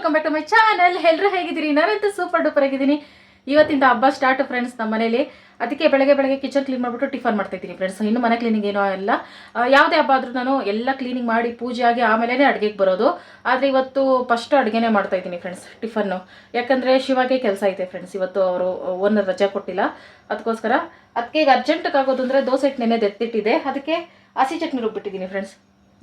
Welcome back to my channel ಎಲ್ಲರೂ ಹೇಗಿದ್ದೀರಿ? ನಾನಂತೂ ಸೂಪರ್ ಡೂಪರ್ ಆಗಿದ್ದೀನಿ. ಇವತ್ತಿಂದ ಹಬ್ಬ ಸ್ಟಾರ್ಟ್ ಫ್ರೆಂಡ್ಸ್ ನಮ್ಮ ಮನೇಲಿ. ಅದಕ್ಕೆ ಬೆಳಗ್ಗೆ ಬೆಳಗ್ಗೆ ಕಿಚನ್ ಕ್ಲೀನ್ ಮಾಡಿಬಿಟ್ಟು ಟಿಫನ್ ಮಾಡ್ತಾ ಇದ್ದೀನಿ ಫ್ರೆಂಡ್ಸ್ ಇನ್ನು ಮನೆ ಕ್ಲೀನಿಂಗ್ ಏನೋ ಎಲ್ಲ ಯಾವುದೇ ಹಬ್ಬ ಆದರೂ ನಾನು ಎಲ್ಲ ಕ್ಲೀನಿಂಗ್ ಮಾಡಿ ಪೂಜೆ ಆಗಿ ಆಮೇಲೆ ಅಡುಗೆಗೆ ಬರೋದು. ಆದರೆ ಇವತ್ತು ಫಸ್ಟ್ ಅಡುಗೆನೇ ಮಾಡ್ತಾ ಇದ್ದೀನಿ ಫ್ರೆಂಡ್ಸ್ ಟಿಫನ್ನು ಯಾಕಂದರೆ ಶಿವಾಗೆ ಕೆಲಸ ಐತೆ ಫ್ರೆಂಡ್ಸ್ ಇವತ್ತು ಅವರು ಓನರ್ ರಜೆ ಕೊಟ್ಟಿಲ್ಲ. ಅದಕ್ಕೋಸ್ಕರ ಅದಕ್ಕೆ ಈಗ ಅರ್ಜೆಂಟಿಗೆ ಆಗೋದು ಅಂದರೆ ದೋಸೆ ಹಿಟ್ಟು ಅದಕ್ಕೆ ಹಸಿ ಚಟ್ನಿ ರುಬ್ಬಿಟ್ಟಿದ್ದೀನಿ ಫ್ರೆಂಡ್ಸ್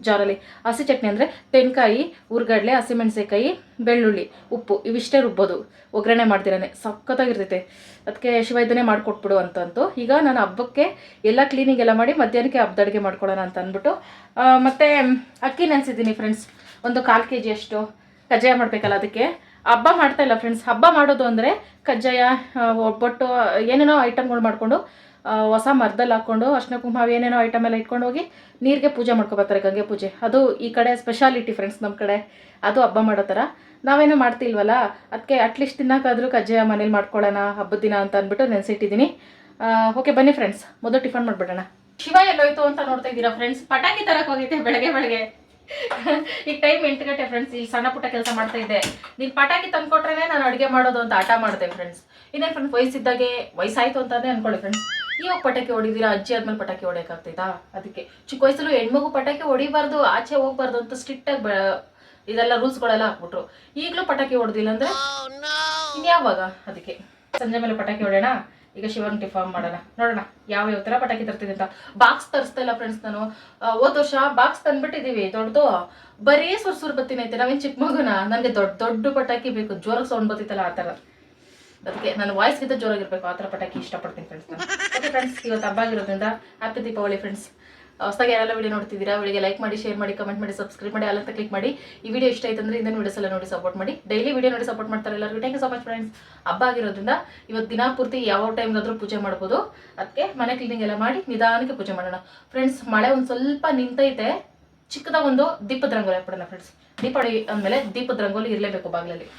ಜಾರಲ್ಲಿ. ಹಸಿ ಚಟ್ನಿ ಅಂದರೆ ತೆಂಕಾಯಿ, ಉರ್ಗಡ್ಲೆ ಹಸಿಮೆಣಸಿಕಾಯಿ ಬೆಳ್ಳುಳ್ಳಿ, ಉಪ್ಪು, ಇವಿಷ್ಟೇ ರುಬ್ಬೋದು. ಒಗ್ಗರಣೆ ಮಾಡ್ತಿರಾನೆ ಸಖತ್ತಾಗಿರ್ತೈತೆ. ಅದಕ್ಕೆ ಶಿವ ಇದನ್ನೇ ಮಾಡಿಕೊಟ್ಬಿಡು ಅಂತಂತು. ಈಗ ನಾನು ಹಬ್ಬಕ್ಕೆ ಎಲ್ಲ ಕ್ಲೀನಿಂಗ್ ಎಲ್ಲ ಮಾಡಿ ಮಧ್ಯಾಹ್ನಕ್ಕೆ ಹಬ್ಬದ ಅಡುಗೆ ಮಾಡ್ಕೊಳ್ಳೋಣ ಅಂತ ಅಂದ್ಬಿಟ್ಟು ಮತ್ತು ಅಕ್ಕಿ ನೆನೆಸಿದ್ದೀನಿ ಫ್ರೆಂಡ್ಸ್ ಒಂದು ಕಾಲು ಕೆ ಜಿ ಅಷ್ಟು ಕಜ್ಜಾಯ ಮಾಡಬೇಕಲ್ಲ ಅದಕ್ಕೆ ಹಬ್ಬ ಮಾಡ್ತಾ ಇಲ್ಲ ಫ್ರೆಂಡ್ಸ್ ಹಬ್ಬ ಮಾಡೋದು ಅಂದರೆ ಕಜ್ಜಾಯ ಒಬ್ಬಟ್ಟು ಏನೇನೋ ಐಟಮ್ಗಳು ಮಾಡಿಕೊಂಡು ಹೊಸ ಮರದಲ್ಲಿ ಹಾಕ್ಕೊಂಡು ಅರ್ಶಿನ ಕುಂಭ ಏನೇನೋ ಐಟಮ್ ಎಲ್ಲ ಇಟ್ಕೊಂಡು ಹೋಗಿ ನೀರಿಗೆ ಪೂಜೆ ಮಾಡ್ಕೊಬರ್ತಾರೆ ಗಂಗೆ ಪೂಜೆ. ಅದು ಈ ಕಡೆ ಸ್ಪೆಷಾಲಿಟಿ ಫ್ರೆಂಡ್ಸ್ ನಮ್ಮ ಕಡೆ. ಅದು ಹಬ್ಬ ಮಾಡೋ ಥರ. ನಾವೇನೋ ಮಾಡ್ತಿಲ್ವಲ್ಲ ಅದಕ್ಕೆ ಅಟ್ಲೀಸ್ಟ್ ತಿನ್ನೋಕ್ಕಾದ್ರೂ ಕಜ್ಜಾಯ ಮನೇಲಿ ಮಾಡ್ಕೊಳ್ಳೋಣ, ಹಬ್ಬದ ದಿನ ಅಂತ ಅಂದ್ಬಿಟ್ಟು ನೆನೆಸಿಟ್ಟಿದ್ದೀನಿ ಓಕೆ ಬನ್ನಿ ಫ್ರೆಂಡ್ಸ್ ಮೊದಲು ಟಿಫನ್ ಮಾಡಿಬಿಡೋಣ. ಶಿವ ಎಲ್ಲೋಯ್ತು ಅಂತ ನೋಡ್ತಾ ಇದ್ದೀರಾ ಫ್ರೆಂಡ್ಸ್ ಪಟಾಕಿ ತರಕ್ಕೆ ಹೋಗಿದ್ದೆ ಬೆಳಗ್ಗೆ ಬೆಳಗ್ಗೆ. ಈಗ ಟೈಮ್ ಎಂಟು ಗಂಟೆ ಫ್ರೆಂಡ್ಸ್ ಇಲ್ಲಿ ಸಣ್ಣ ಪುಟ್ಟ ಕೆಲಸ ಮಾಡ್ತಾ ಇದ್ದೆ. ನೀನು ಪಟಾಕಿ ತಂದ್ಕೊಟ್ರೇನೆ ನಾನು ಅಡುಗೆ ಮಾಡೋದು ಅಂತ ಆಟ ಮಾಡಿದೆ ಫ್ರೆಂಡ್ಸ್ ಇನ್ನೇನು ಫ್ರೆಂಡ್ಸ್ ವಯಸ್ಸಿದ್ದಾಗೆ ವಯಸ್ಸಾಯ್ತು ಅಂತಾನೆ ಅನ್ಕೊಳ್ಳಿ ಫ್ರೆಂಡ್ಸ್ ಇವಾಗ ಪಟಾಕಿ ಹೊಡಿದಿರಾ? ಅಜ್ಜಿ ಆದ್ಮೇಲೆ ಪಟಾಕಿ ಹೊಡಿಯೋಕ್ಕಾಗ್ತೈತಾ? ಅದಕ್ಕೆ. ಚಿಕ್ಕ ವಯಸ್ಸಲ್ಲೂ ಹೆಣ್ಮಗು ಪಟಾಕಿ ಹೊಡಿಬಾರ್ದು, ಆಚೆ ಹೋಗ್ಬಾರ್ದು ಅಂತ ಸ್ಟ್ರಿಕ್ಟಾಗಿ ಬ, ಇದೆಲ್ಲ ರೂಲ್ಸ್ಗಳೆಲ್ಲ ಹಾಕ್ಬಿಟ್ರು. ಈಗಲೂ ಪಟಾಕಿ ಹೊಡೆದಿಲ್ಲ ಅಂದ್ರೆ? ಇನ್ಯಾವಾಗ ಅದಕ್ಕೆ. ಸಂಜೆ ಮೇಲೆ ಪಟಾಕಿ ಹೊಡೋಣ ಈಗ ಶಿವನ್ ಟಿಫಾರ್ಮ್ ಮಾಡೋಣ. ನೋಡೋಣ, ಯಾವ ಯಾವ ಥರ ಪಟಾಕಿ ತರ್ತಿದೆ ಅಂತ. ಬಾಕ್ಸ್ ತರಿಸ್ತಾ ಇಲ್ಲ ಫ್ರೆಂಡ್ಸ್ ನಾನು. ಹೋದ ವರ್ಷ ಬಾಕ್ಸ್ ತಂದ್ಬಿಟ್ಟಿದೀವಿ, ದೊಡ್ಡದು. ಬರೀ ಸುರ್ ಬತ್ತಿನೈತೆ, ನಾವೇನು ಚಿಕ್ಕ ಮಗುನ? ನನಗೆ ದೊಡ್ಡ ದೊಡ್ಡ ಪಟಾಕಿ ಬೇಕು, ಜೋರಾಗಿ ಸೌಂಡ್ ಬತ್ತಿತ್ತಲ್ಲ ಆ ಥರ. ಅದಕ್ಕೆ ನನ್ನ ವಾಯ್ಸ್ಗಿಂತ ಜೋರಾಗಿರ್ಬೇಕು ಆ ಥರ ಪಟಾಕಿ ಇಷ್ಟಪಡ್ತೀನಿ ಫ್ರೆಂಡ್ಸ್ ಓಕೆ ಫ್ರೆಂಡ್ಸ್ ಇವತ್ತು ಹಬ್ಬ ಆಗಿರೋದ್ರಿಂದ ಹ್ಯಾಪಿ ದೀಪಾವಳಿ ಫ್ರೆಂಡ್ಸ್ ಹೊಸದಾಗಿ ಯಾರೆಲ್ಲ ವೀಡಿಯೋ ನೋಡ್ತಿದ್ದೀರಾ ಅವಳಿಗೆ ಲೈಕ್ ಮಾಡಿ ಶೇರ್ ಮಾಡಿ ಕಮೆಂಟ್ ಮಾಡಿ ಸಬ್ಸ್ಕ್ರೈಬ್ ಮಾಡಿ ಅಲ್ಲಂತ ಕ್ಲಿಕ್ ಮಾಡಿ. ಈ ವಿಡಿಯೋ ಇಷ್ಟ ಆಯ್ತು ಅಂದ್ರೆ ಇಂದನ್ ವಿಡಿಯೋಸ್ ಎಲ್ಲ ನೋಡಿ ಸಪೋರ್ಟ್ ಮಾಡಿ. ಡೈಲಿ ವಿಡಿಯೋ ನೋಡಿ ಸಪೋರ್ಟ್ ಮಾಡ್ತಾರೆ ಎಲ್ಲರಿಗೂ. Thank you so much friends ಹಬ್ಬ ಆಗಿರೋದ್ರಿಂದ ಇವತ್ತು ದಿನ ಪೂರ್ತಿ ಯಾವ ಟೈಮ್ಗಾದ್ರೂ ಪೂಜೆ ಮಾಡ್ಬೋದು. ಅದಕ್ಕೆ ಮನೆ ಕ್ಲೀನಿಂಗ್ ಎಲ್ಲ ಮಾಡಿ ನಿಧಾನಕ್ಕೆ ಪೂಜೆ ಮಾಡೋಣ. ಫ್ರೆಂಡ್ಸ್ ಮಳೆ ಒಂದು ಸ್ವಲ್ಪ ನಿಂತೈತೆ. ಚಿಕ್ಕದ ಒಂದು ದೀಪದ ರಂಗೋಲಿ ಹಾಕ್ಬಿಡೋಣ ಫ್ರೆಂಡ್ಸ್ ದೀಪಾವಳಿ ಅಂದಮೇಲೆ ದೀಪದ ರಂಗೋಲಿ ಇರಲೇಬೇಕು ಬಾಗಿಲಲ್ಲಿ.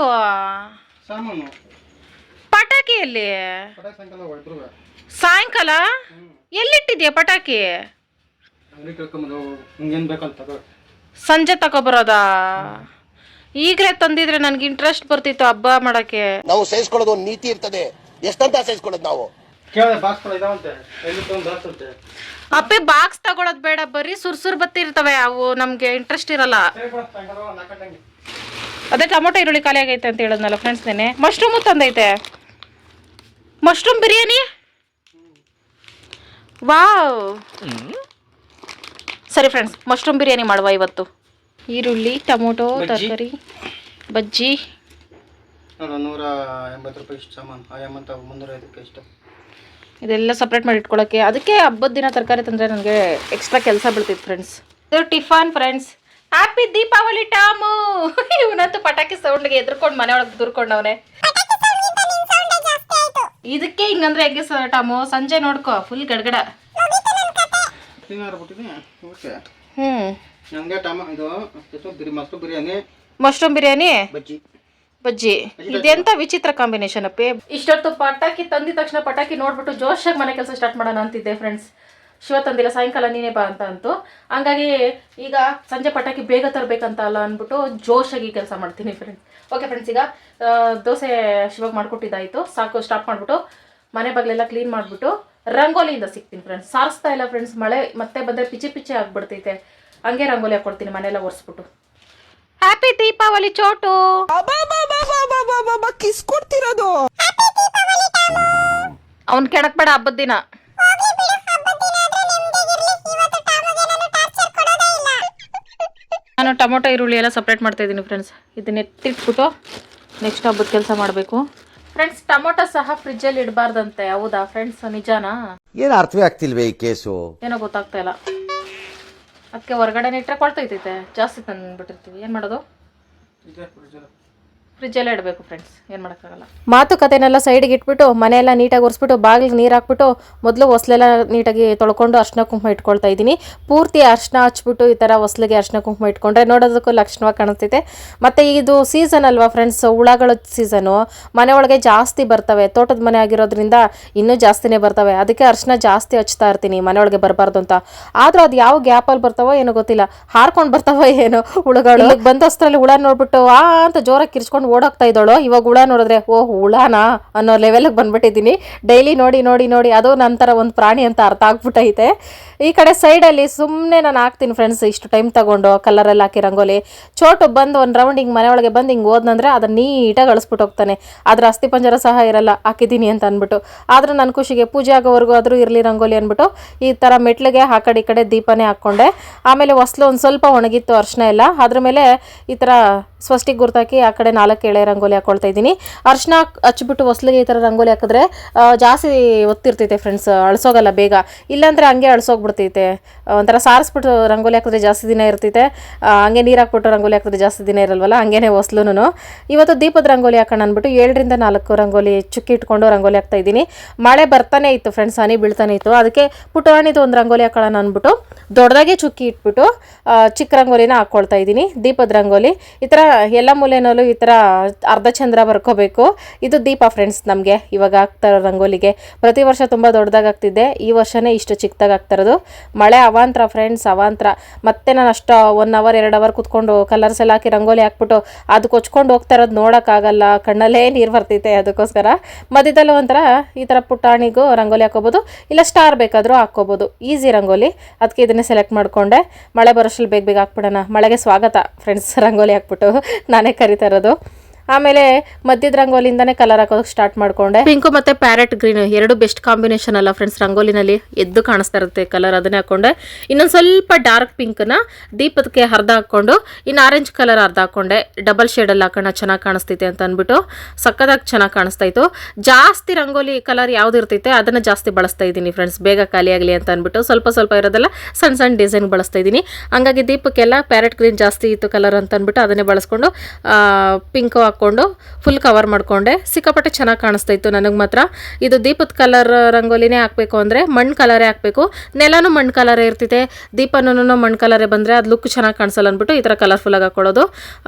ಏನಿದು ಸಾಮಾನು. ಪಟಾಕಿಯಲ್ಲಿ? ಪಟಾಕಿ ಎಲ್ಲಿ ಸಾಯಂಕಾಲ? ಎಲ್ಲಿಟ್ಟಿದ್ಯಾ ಪಟಾಕಿ? ಸಂಜೆ ತಗೊಬರೋದಾ? ಈಗಲೇ ತಂದಿದ್ರೆ ನನ್ಗೆ ಇಂಟ್ರೆಸ್ಟ್ ಬರ್ತಿತ್ತು ಹಬ್ಬ ಮಾಡಕ್ಕೆ. ನಾವು ಸೇರಿಸ್ಕೊಳ್ಳೋದು ಒಂದು ನೀತಿ ಇರ್ತದೆ. ಎಷ್ಟಂತ ಸೇರಿಸ್ಕೊಳ್ಳೋದು ನಾವು? ಅಪ್ಪಿ ಬಾಕ್ಸ್ ತಗೊಳೋದ್ ಬೇಡ. ಬರೀ ಸುರ್ಸುರ್ ಬತ್ತಿರ್ತವೆ. ಅವು ನಮ್ಗೆ ಇಂಟ್ರೆಸ್ಟ್ ಇರಲ್ಲ. ಅದೇ ಟೊಮೊಟೊ ಈರುಳ್ಳಿ ಖಾಲಿ ಆಗೈತೆ ಅಂತ ಹೇಳಿದ್ನಲ್ಲ ಫ್ರೆಂಡ್ಸ್ ನೆನೆ. ಮಶ್ರೂಮು ತಂದೈತೆ. ಮಶ್ರೂಮ್ ಬಿರಿಯಾನಿ? ವಾವ್. ಸರಿ ಫ್ರೆಂಡ್ಸ್ ಮಶ್ರೂಮ್ ಬಿರಿಯಾನಿ ಮಾಡುವ ಇವತ್ತು. ಈರುಳ್ಳಿ ಟೊಮೊಟೊ ತರಕಾರಿ ಬಜ್ಜಿ. ನೂರ ಎಂಬತ್ತು ರೂಪಾಯಿ ಇಷ್ಟು ಸಾಮಾನು. ಆ ಎಂಬತ್ತು ಮುನ್ನೂರ ಐದಕ್ಕೆ ಇಷ್ಟು. ಇದೆಲ್ಲ ಸಪ್ರೇಟ್ ಮಾಡಿ ಇಟ್ಕೊಳ್ಳೋಕ್ಕೆ ಅದಕ್ಕೆ ಹಬ್ಬದ ದಿನ ತರಕಾರಿ ತಂದರೆ ನನಗೆ ಎಕ್ಸ್ಟ್ರಾ ಕೆಲಸ ಬೀಳ್ತಿತ್ತು ಫ್ರೆಂಡ್ಸ್ ಇದು tiffin friends happy Deepavali Tom ಇವನಂತೂ ಪಟಾಕಿ ಸೌಂಡ್ಗೆ ಎದ್ರಕೊಂಡು ಮನೆಯೊಳಗೆ ದುರ್ಕೊಂಡವನೆ. ಇದಕ್ಕೆ ಹಿಂಗಂದ್ರೆ ಹೆಂಗೆ ಸರ್ ಟಾಮು ಸಂಜೆ ನೋಡ್ಕೋ ಫುಲ್ ಗಡ್ಗಡ. ಟಮ ಇದು ಎಷ್ಟು ಬಿರಿ ಬಿರಿಯಾನಿ. ಮಶ್ರೂಮ್ ಬಿರಿಯಾನಿ? ಬಜ್ಜಿ. ಬಜ್ಜಿ. ಇದೆಂತ ವಿಚಿತ್ರ ಕಾಂಬಿನೇಷನ್ ಅಪ್ಪಿ? ಇಷ್ಟೊತ್ತು ಪಟಾಕಿ ತಂದಿದ ತಕ್ಷಣ ಪಟಾಕಿ ನೋಡ್ಬಿಟ್ಟು ಜೋಶಾಗಿ ಮನೆ ಕೆಲಸ ಸ್ಟಾರ್ಟ್ ಮಾಡೋಣ ಅಂತಿದ್ದೆ ಫ್ರೆಂಡ್ಸ್ ಶಿವ ತಂದಿಲ್ಲ ಸಾಯಂಕಾಲ ನೀನೇ ಬಾ ಅಂತ ಅಂತು. ಹಂಗಾಗಿ ಈಗ ಸಂಜೆ ಪಟಾಕಿ ಬೇಗ ತರಬೇಕಂತ ಅಲ್ಲ ಅಂದ್ಬಿಟ್ಟು ಜೋಶಾಗಿ ಕೆಲಸ ಮಾಡ್ತೀನಿ ಫ್ರೆಂಡ್ಸ್ ಓಕೆ ಫ್ರೆಂಡ್ಸ್ ಈಗ ದೋಸೆ ಶಿವಾಗ ಮಾಡ್ಕೊಟ್ಟಿದ್ದಾಯಿತು. ಸಾಕು ಸ್ಟಾಪ್ ಮಾಡಿಬಿಟ್ಟು ಮನೆ ಬಗ್ಲೆಲ್ಲ ಕ್ಲೀನ್ ಮಾಡಿಬಿಟ್ಟು ರಂಗೋಲಿಯಿಂದ ಸಿಗ್ತೀನಿ ಫ್ರೆಂಡ್ಸ್ ಸಾರಿಸ್ತಾ ಇಲ್ಲ ಫ್ರೆಂಡ್ಸ್ ಮಳೆ ಮತ್ತೆ ಬಂದರೆ ಪಿಚಿ ಪಿಚಿ ಆಗ್ಬಿಡ್ತೈತೆ. ಹಂಗೆ ರಂಗೋಲಿ ಹಾಕ್ಕೊಡ್ತೀನಿ ಮನೆಯೆಲ್ಲ ಒರೆಸ್ಬಿಟ್ಟು. ಹ್ಯಾಪಿ ದೀಪಾವಳಿ ಚೋಟು ಅವ್ನ್ ಕೆಡಕ್ ಬೇಡ ಹಬ್ಬದ ದಿನ. ನಾನು ಟೊಮೊಟೊ ಈರುಳ್ಳಿ ಎಲ್ಲ ಸಪ್ರೇಟ್ ಮಾಡ್ತಾ ಇದ್ದೀನಿ ಫ್ರೆಂಡ್ಸ್ ಇದನ್ನ ಎತ್ತಿಟ್ಬಿಟ್ಟು ನೆಕ್ಸ್ಟ್ ಹಬ್ಬದ ಕೆಲಸ ಮಾಡಬೇಕು. ಫ್ರೆಂಡ್ಸ್ ಟೊಮೊಟೊ ಸಹ ಫ್ರಿಜ್ಜಲ್ಲಿ ಇಡಬಾರ್ದಂತೆ. ಹೌದಾ ಫ್ರೆಂಡ್ಸ್ ನಿಜಾನಾ? ಏನು ಅರ್ಥವೇ ಆಗ್ತಿಲ್ವೇ ಈ ಕೇಸು? ಏನೋ ಗೊತ್ತಾಗ್ತಾ ಇಲ್ಲ. ಅದಕ್ಕೆ ಹೊರಗಡೆನೇ ಇಟ್ಟರೆ ಕೊಳ್ತೈತೈತೆ. ಜಾಸ್ತಿ ತಂದ್ಬಿಟ್ಟಿರ್ತೀವಿ. ಏನು ಮಾಡೋದು? ಫ್ರಿಜ್ಜಲ್ಲಿ ಇಡಬೇಕು ಫ್ರೆಂಡ್ಸ್ ಏನು ಮಾಡೋಕ್ಕಾಗಲ್ಲ. ಮಾತುಕತೆನೆಲ್ಲ ಸೈಡಿಗೆ ಇಟ್ಬಿಟ್ಟು ಮನೆಯೆಲ್ಲ ನೀಟಾಗಿ ಒರೆಸ್ಬಿಟ್ಟು ಬಾಗಿಲಿಗೆ ನೀರು ಹಾಕ್ಬಿಟ್ಟು ಮೊದಲು ಹೊಸ್ಲೆಲ್ಲ ನೀಟಾಗಿ ತೊಳ್ಕೊಂಡು ಅರ್ಶಿನ ಕುಂಕುಮ ಇಟ್ಕೊಳ್ತಾ ಇದ್ದೀನಿ. ಪೂರ್ತಿ ಅರ್ಶಿನ ಹಚ್ಬಿಟ್ಟು ಈ ಥರ ಹೊಸ್ಲಿಗೆ ಅರ್ಶಿನ ಕುಂಕುಮ ಇಟ್ಕೊಂಡ್ರೆ ನೋಡೋದಕ್ಕೂ ಲಕ್ಷಣವಾಗಿ ಕಾಣಿಸ್ತೈತೆ ಮತ್ತು ಇದು ಸೀಸನ್ ಅಲ್ವಾ ಫ್ರೆಂಡ್ಸ್ ಹುಳಗಳ ಸೀಸನು ಮನೆ ಒಳಗೆ ಜಾಸ್ತಿ ಬರ್ತವೆ. ತೋಟದ ಮನೆ ಆಗಿರೋದ್ರಿಂದ ಇನ್ನೂ ಜಾಸ್ತಿನೇ ಬರ್ತವೆ. ಅದಕ್ಕೆ ಅರ್ಶಿನ ಜಾಸ್ತಿ ಹಚ್ತಾ ಇರ್ತೀನಿ ಮನೆಯೊಳಗೆ ಬರಬಾರ್ದು ಅಂತ. ಆದ್ರೂ ಅದು ಯಾವ ಗ್ಯಾಪಲ್ಲಿ ಬರ್ತಾವೋ ಏನೋ ಗೊತ್ತಿಲ್ಲ. ಹಾರ್ಕೊಂಡು ಬರ್ತಾವೋ ಏನೋ ಹುಳುಗಳು. ಬಂದಷ್ಟರಲ್ಲಿ ಹುಳ ನೋಡ್ಬಿಟ್ಟು ಆ ಅಂತ ಜೋರಾಗಿ ಕಿರ್ಚ್ಕೊಂಡು ಓಡೋಗ್ತಾ ಇದ್ದಾಳೋ? ಇವಾಗ ಹುಳ ನೋಡಿದ್ರೆ ಓ ಹುಳನಾ ಅನ್ನೋ ಲೆವೆಲ್ಗೆ ಬಂದ್ಬಿಟ್ಟಿದ್ದೀನಿ. ಡೈಲಿ ನೋಡಿ ನೋಡಿ ನೋಡಿ, ಅದು ನಂತರ ಒಂದು ಪ್ರಾಣಿ ಅಂತ ಅರ್ಥ ಆಗ್ಬಿಟ್ಟೈತೆ. ಈ ಕಡೆ ಸೈಡಲ್ಲಿ ಸುಮ್ಮನೆ ನಾನು ಹಾಕ್ತೀನಿ ಫ್ರೆಂಡ್ಸ್ ಇಷ್ಟು ಟೈಮ್ ತಗೊಂಡು ಕಲರಲ್ಲಿ ಹಾಕಿ ರಂಗೋಲಿ. ಚೋಟು ಬಂದು ಒಂದು ರೌಂಡ್ ಹಿಂಗೆ ಮನೆ ಬಂದು ಹಿಂಗೆ ಓದ್ನಂದ್ರೆ ಅದನ್ನ ನೀಟಾಗಿ ಅಳಿಸ್ಬಿಟ್ಟು ಹೋಗ್ತಾನೆ. ಅದ್ರ ಅಸ್ಥಿ ಪಂಜರ ಸಹ ಇರಲ್ಲ, ಹಾಕಿದ್ದೀನಿ ಅಂತ ಅಂದ್ಬಿಟ್ಟು. ಆದರೆ ನನ್ನ ಖುಷಿಗೆ ಪೂಜೆ ಆಗೋವರೆಗೂ ಆದರೂ ಇರಲಿ ರಂಗೋಲಿ ಅಂದ್ಬಿಟ್ಟು ಈ ಥರ ಮೆಟ್ಲಿಗೆ ಆ ಕಡೆ ಈ ಕಡೆ ದೀಪನೇ ಹಾಕ್ಕೊಂಡೆ ಆಮೇಲೆ ಹೊಸ್ಲು ಒಂದು ಸ್ವಲ್ಪ ಒಣಗಿತ್ತು ಅರ್ಶನ ಎಲ್ಲ. ಅದ್ರ ಮೇಲೆ ಈ ಥರ ಸ್ವಸ್ಟಿಕ್ ಗುರ್ತಾಕಿ ಆ ಕಡೆ ನಾಲ್ಕು ಎಳೆ ರಂಗೋಲಿ ಹಾಕೊಳ್ತಾ ಇದ್ದೀನಿ. ಅರ್ಶಿನ ಹಚ್ಚಿಬಿಟ್ಟು ಹೊಸ್ಲಿಗೆ ಈ ಥರ ರಂಗೋಲಿ ಹಾಕಿದ್ರೆ ಜಾಸ್ತಿ ಒತ್ತಿರ್ತೈತೆ ಫ್ರೆಂಡ್ಸ್ ಅಳಿಸೋಗಲ್ಲ ಬೇಗ. ಇಲ್ಲಾಂದರೆ ಹಂಗೆ ಅಳಿಸೋಗ್ಬಿಡ್ತೈತೆ. ಒಂಥರ ಸಾರಿಸ್ಬಿಟ್ಟು ರಂಗೋಲಿ ಹಾಕಿದ್ರೆ ಜಾಸ್ತಿ ದಿನ ಇರ್ತೈತೆ. ಹಂಗೆ ನೀರು ಹಾಕ್ಬಿಟ್ಟು ರಂಗೋಲಿ ಹಾಕಿದ್ರೆ ಜಾಸ್ತಿ ದಿನ ಇರಲ್ವಲ್ಲ, ಹಂಗೇನೆ ಹೊಸ್ಲುನು ಇವತ್ತು ದೀಪದ ರಂಗೋಲಿ ಹಾಕೋಣ ಅಂದ್ಬಿಟ್ಟು ಏಳರಿಂದ ನಾಲ್ಕು ರಂಗೋಲಿ ಚುಕ್ಕಿ ಇಟ್ಕೊಂಡು ರಂಗೋಲಿ ಹಾಕ್ತಾ ಇದ್ದೀನಿ. ಮಳೆ ಬರ್ತಾನೆ ಇತ್ತು ಫ್ರೆಂಡ್ಸ್ ಹನಿ ಬೀಳ್ತಾನೆ ಇತ್ತು. ಅದಕ್ಕೆ ಪುಟಾಣಿದು ಒಂದು ರಂಗೋಲಿ ಹಾಕೋಣ ಅಂದ್ಬಿಟ್ಟು, ದೊಡ್ಡದಾಗೆ ಚುಕ್ಕಿ ಇಟ್ಬಿಟ್ಟು ಚಿಕ್ಕ ರಂಗೋಲಿನ ಹಾಕ್ಕೊಳ್ತಾ ಇದ್ದೀನಿ. ದೀಪದ ರಂಗೋಲಿ. ಈ ಥರ ಎಲ್ಲ ಮೂಲೆನಲ್ಲೂ ಈ ಥರ ಅರ್ಧ ಚಂದ್ರ ಬರ್ಕೋಬೇಕು. ಇದು ದೀಪ ಫ್ರೆಂಡ್ಸ್ ನಮಗೆ ಇವಾಗ ಇರೋ ರಂಗೋಲಿಗೆ. ಪ್ರತಿ ವರ್ಷ ತುಂಬ ದೊಡ್ಡದಾಗಿ ಆಗ್ತಿದ್ದೆ ಈ ವರ್ಷನೇ ಇಷ್ಟು ಚಿಕ್ಕದಾಗಿ ಆಗ್ತಾ ಇರೋದು. ಮಳೆ ಅವಾಂತರ ಫ್ರೆಂಡ್ಸ್ ಅವಾಂತರ. ಮತ್ತೆ ನಾನು ಅಷ್ಟು ಒನ್ ಅವರ್ ಎರಡು ಅವರ್ ಕುತ್ಕೊಂಡು ಕಲರ್ಸ್ ಎಲ್ಲ ಹಾಕಿ ರಂಗೋಲಿ ಹಾಕ್ಬಿಟ್ಟು ಅದು ಕೊಚ್ಕೊಂಡು ಹೋಗ್ತಾ ಇರೋದು ನೋಡೋಕ್ಕಾಗಲ್ಲ. ಕಣ್ಣಲ್ಲೇ ನೀರು ಬರ್ತೈತೆ ಅದಕ್ಕೋಸ್ಕರ. ಮಧ್ಯದಲ್ಲಿ ಒಂಥರ ಈ ಥರ ಪುಟಾಣಿಗೂ ರಂಗೋಲಿ ಹಾಕೋಬೋದು ಇಲ್ಲ ಸ್ಟಾರ್ ಬೇಕಾದರೂ ಹಾಕ್ಕೋಬೋದು. ಈಸಿ ರಂಗೋಲಿ. ಅದಕ್ಕೆ ಇದನ್ನೇ ಸೆಲೆಕ್ಟ್ ಮಾಡಿಕೊಂಡೆ. ಮಳೆ ಬರೋಷ್ಟು ಬೇಗ ಬೇಗ ಹಾಕ್ಬಿಡೋಣ. ಮಳೆಗೆ ಸ್ವಾಗತ ಫ್ರೆಂಡ್ಸ್ ರಂಗೋಲಿ ಹಾಕ್ಬಿಟ್ಟು. ನಾನೇ ಕರಿತಾ ಇರೋದು. ಆಮೇಲೆ ಮಧ್ಯದ ರಂಗೋಲಿಯಿಂದನೇ ಕಲರ್ ಹಾಕೋದಕ್ಕೆ ಸ್ಟಾರ್ಟ್ ಮಾಡ್ಕೊಂಡೆ. ಪಿಂಕು ಮತ್ತೆ ಪ್ಯಾರೆಟ್ ಗ್ರೀನ್ ಎರಡು ಬೆಸ್ಟ್ ಕಾಂಬಿನೇಷನ್ ಅಲ್ಲ ಫ್ರೆಂಡ್ಸ್ ರಂಗೋಲಿನಲ್ಲಿ ಎದ್ದು ಕಾಣಿಸ್ತಾ ಇರುತ್ತೆ ಕಲರ್ ಅದನ್ನೇ ಹಾಕೊಂಡೆ. ಇನ್ನೊಂದು ಸ್ವಲ್ಪ ಡಾರ್ಕ್ ಪಿಂಕ್ನ ದೀಪದಕ್ಕೆ ಅರ್ಧ ಹಾಕ್ಕೊಂಡು, ಇನ್ನು ಆರೆಂಜ್ ಕಲರ್ ಅರ್ಧ ಹಾಕೊಂಡೆ. ಡಬಲ್ ಶೇಡಲ್ಲಿ ಹಾಕೋಣ, ಚೆನ್ನಾಗಿ ಕಾಣಿಸ್ತೈತೆ ಅಂತ ಅಂದ್ಬಿಟ್ಟು ಸಕ್ಕದಾಗಿ ಚೆನ್ನಾಗಿ ಕಾಣಿಸ್ತಾ ಇತ್ತು. ಜಾಸ್ತಿ ರಂಗೋಲಿ ಕಲರ್ ಯಾವ್ದು ಇರ್ತೈತೆ ಅದನ್ನು ಜಾಸ್ತಿ ಬಳಸ್ತಾ ಇದ್ದೀನಿ ಫ್ರೆಂಡ್ಸ್ ಬೇಗ ಖಾಲಿಯಾಗಲಿ ಅಂತ ಅಂದ್ಬಿಟ್ಟು ಸ್ವಲ್ಪ ಸ್ವಲ್ಪ ಇರೋದೆಲ್ಲ ಸಣ್ಣ ಸಣ್ಣ ಡಿಸೈನ್ ಬಳಸ್ತಾ ಇದ್ದೀನಿ. ಹಂಗಾಗಿ ದೀಪಕ್ಕೆಲ್ಲ ಪ್ಯಾರೆಟ್ ಗ್ರೀನ್ ಜಾಸ್ತಿ ಇತ್ತು ಕಲರ್ ಅಂತ ಅಂದ್ಬಿಟ್ಟು ಅದನ್ನೇ ಬಳಸ್ಕೊಂಡು ಪಿಂಕ್ ಹಾಕ್ಕೊಂಡು ಫುಲ್ ಕವರ್ ಮಾಡಿಕೊಂಡೆ. ಸಿಕ್ಕಾಪಟ್ಟೆ ಚೆನ್ನಾಗಿ ಕಾಣಿಸ್ತಾ ಇತ್ತು ನನಗೆ ಮಾತ್ರ. ಇದು ದೀಪದ ಕಲರ್ ರಂಗೋಲಿನೇ ಹಾಕಬೇಕು ಅಂದರೆ ಮಣ್ಣು ಕಲರೇ ಹಾಕಬೇಕು. ನೆಲನೂ ಮಣ್ಣು ಕಲರೇ ಇರ್ತಿದೆ. ದೀಪನೂ ಮಣ್ಣು ಕಲರೇ ಬಂದರೆ ಅದು ಲುಕ್ ಚೆನ್ನಾಗಿ ಕಾಣಿಸಲ್ಲ ಅಂದ್ಬಿಟ್ಟು ಈ ಥರ ಕಲರ್ಫುಲ್ಲಾಗಿ ಹಾಕ್ಕೊಳ್ಳೋದು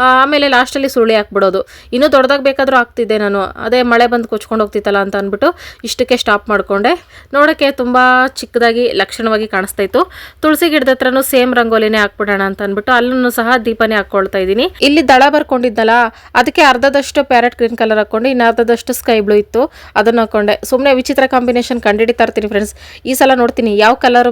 ಆಮೇಲೆ ಲಾಸ್ಟಲ್ಲಿ ಸುಳಿ ಹಾಕ್ಬಿಡೋದು. ಇನ್ನೂ ದೊಡ್ಡದಾಗಿ ಬೇಕಾದರೂ ಹಾಕ್ತಿದ್ದೆ ನಾನು. ಅದೇ ಮಳೆ ಬಂದು ಕೊಚ್ಕೊಂಡು ಹೋಗ್ತಿತ್ತಲ್ಲ ಅಂತ ಅಂದ್ಬಿಟ್ಟು ಇಷ್ಟಕ್ಕೆ ಸ್ಟಾಪ್ ಮಾಡಿಕೊಂಡೆ. ನೋಡೋಕ್ಕೆ ತುಂಬ ಚಿಕ್ಕದಾಗಿ, ಲಕ್ಷಣವಾಗಿ ಕಾಣಿಸ್ತಾ ಇತ್ತು. ತುಳಸಿ ಗಿಡದ ಹತ್ರನೂ ಸೇಮ್ ರಂಗೋಲಿನೇ ಹಾಕ್ಬಿಡೋಣ ಅಂತ ಅಂದ್ಬಿಟ್ಟು ಅಲ್ಲೂ ಸಹ ದೀಪನೇ ಹಾಕ್ಕೊಳ್ತಾ ಇದ್ದೀನಿ. ಇಲ್ಲಿ ದಳ ಬರ್ಕೊಂಡಿದ್ದಲ್ಲ, ಅದಕ್ಕೆ ಅರ್ಧದಷ್ಟು ಪ್ಯಾರೆಟ್ ಗ್ರೀನ್ ಕಲರ್ ಹಾಕ್ಕೊಂಡು ಇನ್ನು ಅರ್ಧದಷ್ಟು ಸ್ಕೈ ಬ್ಲೂ ಇತ್ತು. ಅದನ್ನು ಹಾಕೊಂಡೆ. ಸುಮ್ಮನೆ ವಿಚಿತ್ರ ಕಾಂಬಿನೇಷನ್ ಕಂಡುಹಿಡಿತಾ ಇರ್ತೀನಿ ಫ್ರೆಂಡ್ಸ್ ಈ ಸಲ ನೋಡ್ತೀನಿ ಯಾವ ಕಲರ್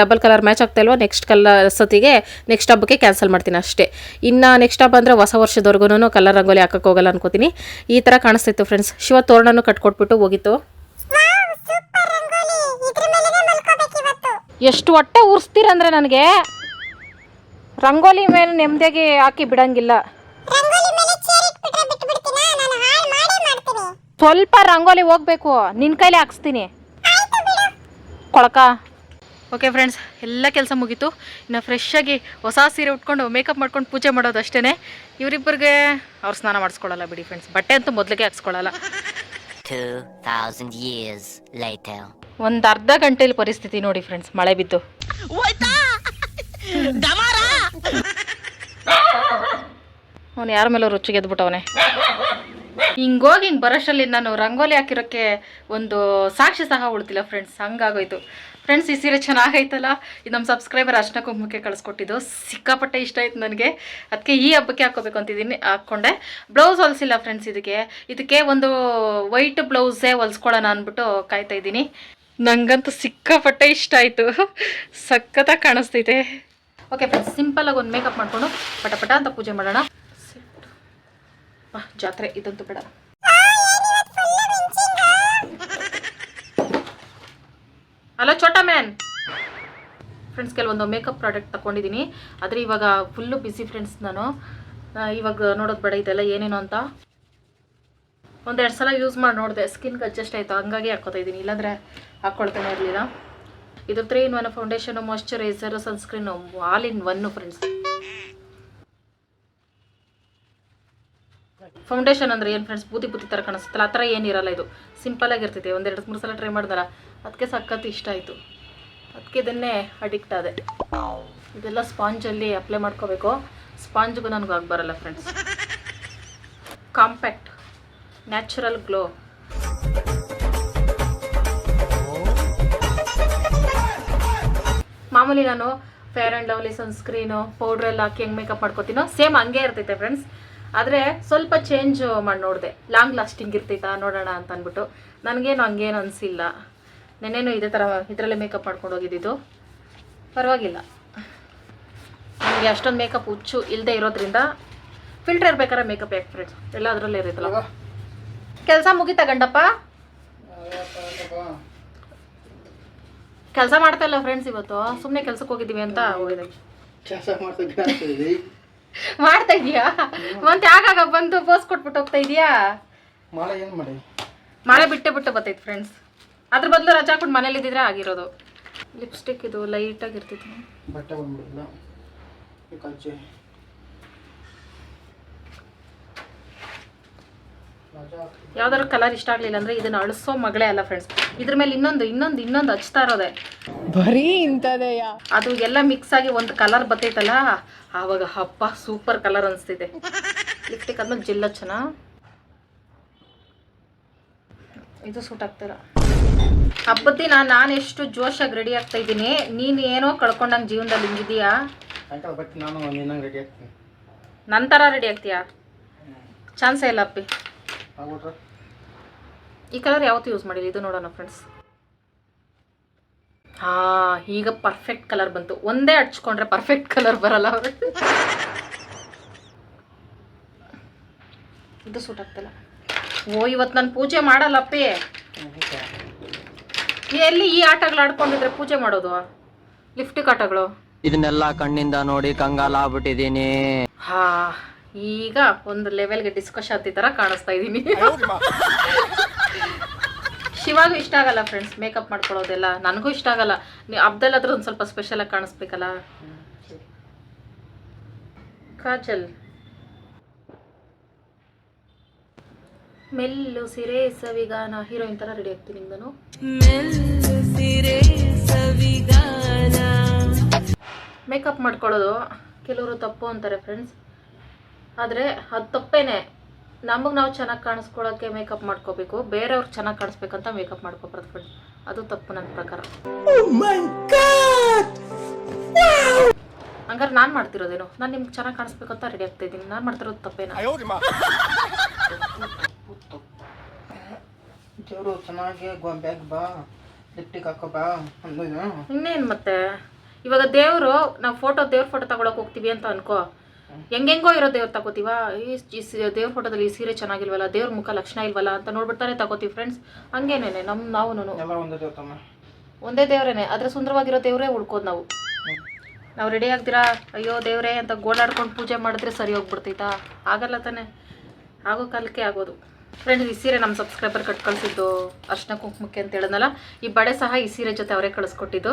ಡಬಲ್ ಕಲರ್ ಮ್ಯಾಚ್ ಆಗ್ತಾ ಇಲ್ವೋ ನೆಕ್ಸ್ಟ್ ಕಲರ್ ಸತಿಗೆ ನೆಕ್ಸ್ಟ್ ಹಬ್ಬಕ್ಕೆ ಕ್ಯಾನ್ಸಲ್ ಮಾಡ್ತೀನಿ ಅಷ್ಟೇ. ಇನ್ನು ನೆಕ್ಸ್ಟ್ ಹಬ್ಬ ಅಂದರೆ ಹೊಸ ವರ್ಷದವರೆಗೂ ಕಲರ್ ರಂಗೋಲಿ ಹಾಕಕ್ಕೆ ಹೋಗಲ್ಲ ಅನ್ಕೋತೀನಿ. ಈ ಥರ ಕಾಣಿಸ್ತಿತ್ತು ಫ್ರೆಂಡ್ಸ್ ಶಿವ ತೋರಣನೂ ಕಟ್ಕೊಟ್ಬಿಟ್ಟು ಹೋಗಿತ್ತು. ಎಷ್ಟು ಹೊಟ್ಟೆ ಉರ್ಸ್ತೀರಂದ್ರೆ ನನಗೆ? ರಂಗೋಲಿ ಮೇಲೆ ನೆಮ್ಮದಿಯಾಗಿ ಹಾಕಿ ಬಿಡಂಗಿಲ್ಲ. ಸ್ವಲ್ಪ ರಂಗೋಲಿ ಹೋಗ್ಬೇಕು. ನಿನ್ನ ಕೈಲಿ ಹಾಕ್ಸ್ತೀನಿ. ಕೊಳಕ. ಓಕೆ ಫ್ರೆಂಡ್ಸ್ ಎಲ್ಲ ಕೆಲಸ ಮುಗೀತು. ಇನ್ನು ಫ್ರೆಶ್ ಆಗಿ ಹೊಸ ಸೀರೆ ಉಟ್ಕೊಂಡು ಮೇಕಪ್ ಮಾಡ್ಕೊಂಡು ಪೂಜೆ ಮಾಡೋದು ಅಷ್ಟೇ ಇವರಿಬ್ಬರಿಗೆ ಅವ್ರು ಸ್ನಾನ ಮಾಡಿಸ್ಕೊಳ್ಳಲ್ಲ ಬಿಡಿ ಫ್ರೆಂಡ್ಸ್ ಬಟ್ಟೆ ಅಂತೂ ಮೊದಲಿಗೆ ಹಾಕ್ಸ್ಕೊಳ್ಳಲ್ಲ. 2,000 years later. ಒಂದು ಅರ್ಧ ಗಂಟೆಯಲ್ಲಿ ಪರಿಸ್ಥಿತಿ ನೋಡಿ ಫ್ರೆಂಡ್ಸ್ ಮಳೆ ಬಿದ್ದು. ಅವನು ಯಾರ ಮೇಲೆ ರುಚಿಗೆ ಎದ್ಬಿಟ್ಟವನೆ ಹಿಂಗೋಗಿ ಹಿಂಗೆ ಬರೋಷ್ಟರಲ್ಲಿ ನಾನು ರಂಗೋಲಿ ಹಾಕಿರೋಕ್ಕೆ ಒಂದು ಸಾಕ್ಷಿ ಸಹ ಉಳ್ತಿಲ್ಲ ಫ್ರೆಂಡ್ಸ್ ಹಂಗಾಗೋಯ್ತು. ಫ್ರೆಂಡ್ಸ್ ಈ ಸೀರೆ ಚೆನ್ನಾಗೈತಲ್ಲ? ಇದು ನಮ್ಮ ಸಬ್ಸ್ಕ್ರೈಬರ್ ಅರ್ಶನ ಕುಂಕುಮಕ್ಕೆ ಕಳಿಸ್ಕೊಟ್ಟಿದ್ದು. ಸಿಕ್ಕಾಪಟ್ಟೆ ಇಷ್ಟ ಆಯ್ತು ನನಗೆ. ಅದಕ್ಕೆ ಈ ಹಬ್ಬಕ್ಕೆ ಹಾಕೋಬೇಕು ಅಂತಿದ್ದೀನಿ, ಹಾಕ್ಕೊಂಡೆ. ಬ್ಲೌಸ್ ಹೊಲಿಸಿಲ್ಲ ಫ್ರೆಂಡ್ಸ್ ಇದಕ್ಕೆ. ಇದಕ್ಕೆ ಒಂದು ವೈಟ್ ಬ್ಲೌಸೇ ಹೊಲಿಸ್ಕೊಳ್ಳೋಣ ಅಂದ್ಬಿಟ್ಟು ಕಾಯ್ತಾ ಇದ್ದೀನಿ. ನನಗಂತೂ ಸಿಕ್ಕಾಪಟ್ಟೆ ಇಷ್ಟ ಆಯಿತು. ಸಖತ್ತಾಗಿ ಕಾಣಿಸ್ತೈತೆ ಓಕೆ ಫ್ರೆಂಡ್ಸ್ ಸಿಂಪಲಾಗಿ ಒಂದು ಮೇಕಪ್ ಮಾಡಿಕೊಂಡು ಪಟ ಪಟ ಅಂತ ಪೂಜೆ ಮಾಡೋಣ. ಜಾತ್ರೆ ಇದಂತೂ ಬೇಡ. ಹಲೋ ಚೋಟ ಮ್ಯಾನ್. ಫ್ರೆಂಡ್ಸ್ ಕೆಲವೊಂದು ಮೇಕಪ್ ಪ್ರಾಡಕ್ಟ್ ತಗೊಂಡಿದ್ದೀನಿ ಆದರೆ ಇವಾಗ ಫುಲ್ಲು ಬಿಸಿ ಫ್ರೆಂಡ್ಸ್ ನಾನು. ಇವಾಗ ನೋಡೋದು ಬೇಡ, ಇದೆಲ್ಲ ಏನೇನು ಅಂತ. ಒಂದೆರಡು ಸಲ ಯೂಸ್ ಮಾಡಿ ನೋಡಿದೆ. ಸ್ಕಿನ್ಗೆ ಅಡ್ಜಸ್ಟ್ ಆಯಿತು? ಹಂಗಾಗಿ ಹಾಕೋತಾ ಇದ್ದೀನಿ ಇಲ್ಲಾಂದರೆ ಹಾಕ್ಕೊಳ್ತಾನೆ ಇರಲಿಲ್ಲ. ಇದು three in one foundation moisturiser sunscreen all in one friends foundation ಅಂದರೆ ಏನು ಫ್ರೆಂಡ್ಸ್ ಬೂದಿ ಬೂದಿ ಥರ ಕಾಣಿಸುತ್ತಲ್ಲ, ಆ ಥರ ಏನಿರಲ್ಲ ಇದು. ಸಿಂಪಲಾಗಿ ಇರ್ತೈತೆ ಒಂದೆರಡು ಮೂರು ಸಲ ಟ್ರೈ ಮಾಡ್ದಲ್ಲ ಅದಕ್ಕೆ ಸಖತ್ ಇಷ್ಟ ಆಯಿತು. ಅದಕ್ಕೆ ಇದನ್ನೇ ಅಡಿಕ್ಟ್ ಆದೆ. ಇದೆಲ್ಲ ಸ್ಪಾಂಜಲ್ಲಿ ಅಪ್ಲೈ ಮಾಡ್ಕೋಬೇಕು. ಸ್ಪಾಂಜ್ಗೂ ನನಗೂ ಆಗಿ ಬರಲ್ಲ ಫ್ರೆಂಡ್ಸ್ ಕಾಂಪ್ಯಾಕ್ಟ್ ನ್ಯಾಚುರಲ್ ಗ್ಲೋ ಮಾಮೂಲಿ ನಾನು fair and lovely sunscreen powder ಎಲ್ಲ ಹಾಕಿ ಹೆಂಗೆ ಮೇಕಪ್ ಮಾಡ್ಕೋತೀನೋ ಸೇಮ್ ಹಂಗೆ ಇರ್ತೈತೆ ಫ್ರೆಂಡ್ಸ್ ಆದರೆ ಸ್ವಲ್ಪ ಚೇಂಜ್ ಮಾಡಿ ನೋಡಿದೆ. ಲಾಂಗ್ ಲಾಸ್ಟಿಂಗ್ ಇರ್ತೈತಾ ನೋಡೋಣ ಅಂತ ಅಂದ್ಬಿಟ್ಟು. ನನಗೇನು ಹಂಗೇನು ಅನಿಸಿಲ್ಲ. ನೆನ್ನೆನೂ ಇದೇ ಥರ ಇದರಲ್ಲೇ ಮೇಕಪ್ ಮಾಡ್ಕೊಂಡು ಹೋಗಿದ್ದಿದ್ದು. ಪರವಾಗಿಲ್ಲ. ನನಗೆ ಅಷ್ಟೊಂದು ಮೇಕಪ್ ಹುಚ್ಚು ಇಲ್ಲದೆ ಇರೋದ್ರಿಂದ ಫಿಲ್ಟರ್ ಇರ್ಬೇಕಾದ್ರೆ ಮೇಕಪ್ ಯಾಕೆ ಫ್ರೆಂಡ್ಸ್ ಎಲ್ಲ ಅದರಲ್ಲೇ ಇರುತ್ತಲ್ಲ. ಕೆಲಸ ಮುಗಿತಾ ಗಂಡಪ್ಪ? ಕೆಲಸ ಮಾಡ್ತಾ ಇಲ್ಲ ಫ್ರೆಂಡ್ಸ್ ಇವತ್ತು. ಸುಮ್ಮನೆ ಕೆಲ್ಸಕ್ಕೆ ಹೋಗಿದ್ದೀವಿ ಅಂತ ಹೋಗಿದೆ ಕೆಲಸ ಮಾಡ್ತಿದ್ದೆ ಮಾಡ್ತಾ ಇದೀಯಾ? ಮತ್ತೆ ಆಗಾಗ ಬಂದು ಪೋಸ್ ಕೊಟ್ಬಿಟ್ಟು ಹೋಗ್ತಾ ಇದೀಯಾ? ಮಳೆ ಏನು ಮಾಡಿ? ಮಳೆ ಬಿಟ್ಟೆ ಬಿಟ್ಟು ಬರ್ತೈತೆ ಫ್ರೆಂಡ್ಸ್ ಅದ್ರ ಬದಲು ರಜಾ ಹಾಕೊಂಡು ಮನೇಲಿ ಇದ್ದಿದ್ರೆ ಆಗಿರೋದು. ಲಿಪ್ಸ್ಟಿಕ್ ಇದು ಲೈಟಾಗಿ ಇರ್ತೈತಿ ಬಟ್ಟೆ ಬಂದ್ಬಿಡಲ್ಲ ಈ ಕಜ್ಜಿ ರಜಾ ಹಾಕ್ತೀನಿ. ಯಾವ್ದಾದ್ರು ಕಲರ್ ಇಷ್ಟ ಆಗಲಿಲ್ಲ ಅಂದ್ರೆ ಇದನ್ನ ಅಳಿಸೋ ಮಗಳೇ ಅಲ್ಲ ಫ್ರೆಂಡ್ಸ್ ಇದ್ರ ಮೇಲೆ ಇನ್ನೊಂದು ಇನ್ನೊಂದು ಇನ್ನೊಂದು ಹಚ್ತಾ ಇರೋದೆ. ಬರೀ ಇಂಥದೆಯಾ? ಅದು ಎಲ್ಲ ಮಿಕ್ಸ್ ಆಗಿ ಒಂದು ಕಲರ್ ಬತ್ತೈತಲ್ಲ ಆವಾಗ ಹಬ್ಬ ಸೂಪರ್ ಕಲರ್ ಅನಿಸ್ತಿದೆ. ಲಿಪ್ಸ್ಟಿಕ್ ಆದ್ಮೇಲೆ ಜಿಲ್ಲ ಚೆನ್ನ ಇದು ಸೂಟ್ ಆಗ್ತೀರ ಹಬ್ಬದ ದಿನ ನಾನು ಎಷ್ಟು ಜೋಶಾಗಿ ರೆಡಿ ಆಗ್ತಾ ಇದ್ದೀನಿ. ನೀನು ಏನೋ ಕಳ್ಕೊಂಡಂಗೆ ಜೀವನದಲ್ಲಿ ಹಿಂಗಿದೀಯಾ ನನ್ನ ಥರ ರೆಡಿ ಆಗ್ತೀಯಾ? ಚಾನ್ಸೇ ಇಲ್ಲ ಅಪ್ಪಿ. ಈ ಕಲರ್ ಯಾವತ್ತೂ ಯೂಸ್ ಮಾಡಿಲ್ಲ. ಇದು ನೋಡೋಣ ಫ್ರೆಂಡ್ಸ್ ಹಾ ಈಗ ಪರ್ಫೆಕ್ಟ್ ಕಲರ್ ಬಂತು. ಒಂದೇ ಹಚ್ಕೊಂಡ್ರೆ ಪರ್ಫೆಕ್ಟ್ ಕಲರ್ ಬರಲ್ಲ ಅವ್ರು. ಇದು ಸೂಟ್ ಆಗ್ತಿಲ್ಲ. ಓ ಇವತ್ತು ನಾನು ಪೂಜೆ ಮಾಡಲ್ಲಪ್ಪ ಎಲ್ಲಿ ಈ ಆಟಗಳು ಆಡ್ಕೊಂಡಿದ್ರೆ ಪೂಜೆ ಮಾಡೋದು? ಲಿಫ್ಟ್ ಆಟಗಳು ಇದನ್ನೆಲ್ಲ ಕಣ್ಣಿಂದ ನೋಡಿ ಕಂಗಾಲ ಆಗ್ಬಿಟ್ಟಿದ್ದೀನಿ ಹಾ ಈಗ ಒಂದು ಲೆವೆಲ್ಗೆ ಡಿಸ್ಕಶ್ ಆತಿ ಥರ ಕಾಣಿಸ್ತಾ ಇದ್ದೀನಿ ಶಿವಾಗೂ ಇಷ್ಟ ಆಗಲ್ಲ ಫ್ರೆಂಡ್ಸ್ ಮೇಕಪ್ ಮಾಡ್ಕೊಳ್ಳೋದೆಲ್ಲ. ನನಗೂ ಇಷ್ಟ ಆಗಲ್ಲ. ನೀವು ಹಬ್ದಲ್ಲಾದ್ರೂ ಒಂದು ಸ್ವಲ್ಪ ಸ್ಪೆಷಲಾಗಿ ಕಾಣಿಸ್ಬೇಕಲ್ಲ? ಕಾಜಲ್. ಮೆಲ್ಲು ಸಿರೆ ಸವಿಗಾನ ಹೀರೋಯಿನ್ ಥರ ರೆಡಿ ಆಗ್ತೀನಿ ನಾನು ಮೇಕಪ್ ಮಾಡ್ಕೊಳ್ಳೋದು. ಕೆಲವರು ತಪ್ಪು ಅಂತಾರೆ ಫ್ರೆಂಡ್ಸ್ ಆದರೆ ಅದು ತಪ್ಪೇನೆ. ನಮಗೆ ನಾವು ಚೆನ್ನಾಗಿ ಕಾಣಿಸ್ಕೊಳ್ಳೋಕ್ಕೆ ಮೇಕಪ್ ಮಾಡ್ಕೋಬೇಕು. ಬೇರೆಯವ್ರು ಚೆನ್ನಾಗಿ ಕಾಣಿಸ್ಬೇಕಂತ ಮೇಕಪ್ ಮಾಡ್ಕೋಬಾರ್ದು ಫ್ರೆಂಡ್ಸ್ ಅದು ತಪ್ಪು ನನ್ನ ಪ್ರಕಾರ. ಹಂಗಾರೆ ನಾನು ಮಾಡ್ತಿರೋದೇನು? ನಾನು ನಿಮ್ಗೆ ಚೆನ್ನಾಗಿ ಕಾಣಿಸ್ಬೇಕಂತ ರೆಡಿ ಆಗ್ತಾ ಇದ್ದೀನಿ. ನಾನು ಮಾಡ್ತಿರೋದು ತಪ್ಪೇನ? ದೇವರು ಚೆನ್ನಾಗಿ ಬ್ಯಾಗ್ ಬಾ. ಲಿಪ್ಟಿಕ್ ಹಾಕೋ ಬಾ. ಅಂದಿನ ಇನ್ನೇನು ಮತ್ತೆ? ಇವಾಗ ದೇವರು ನಾವು ಫೋಟೋ ದೇವ್ರ ಫೋಟೋ ತಗೊಳಕ್ ಹೋಗ್ತೀವಿ ಅಂತ ಅನ್ಕೋ. ಹೆಂಗೆಂಗೋ ಇರೋ ದೇವ್ರು ತಗೋತೀವ? ಈ ದೇವ್ರ ಫೋಟೋದಲ್ಲಿ ಈ ಸೀರೆ ಚೆನ್ನಾಗಿಲ್ವಲ್ಲ ದೇವ್ರ ಮುಖ ಲಕ್ಷಣ ಇಲ್ವಲ್ಲ ಅಂತ ನೋಡ್ಬಿಡ್ತಾನೆ ತಗೋತೀವಿ ಫ್ರೆಂಡ್ಸ್ ಹಂಗೇನೇನೆ ನಮ್ಮ ನಾವು ಒಂದೇ ದೇವ್ರೇನೆ ಅದ್ರ ಸುಂದರವಾಗಿರೋ ದೇವರೇ ಉಳ್ಕೋದು ನಾವು. ನಾವು ರೆಡಿ ಆಗ್ತೀರಾ? ಅಯ್ಯೋ ದೇವರೇ ಅಂತ ಗೋಳಾಡ್ಕೊಂಡು ಪೂಜೆ ಮಾಡಿದ್ರೆ ಸರಿ ಹೋಗ್ಬಿಡ್ತೈತಾ? ಆಗಲ್ಲ ತಾನೆ. ಆಗೋ ಕಾಲಕ್ಕೆ ಆಗೋದು. ಫ್ರೆಂಡ್ಸ್ ಈ ಸೀರೆ ನಮ್ಮ ಸಬ್ಸ್ಕ್ರೈಬರ್ ಕಟ್ ಕಳಿಸಿದ್ದು ಅರ್ಶನ ಕುಂಕುಮಕ್ಕೆ ಅಂತ ಹೇಳಿದ್ನಲ್ಲ ಈ ಬಡೆ ಸಹ ಈ ಸೀರೆ ಜೊತೆ ಅವರೇ ಕಳಿಸ್ಕೊಟ್ಟಿದ್ದು.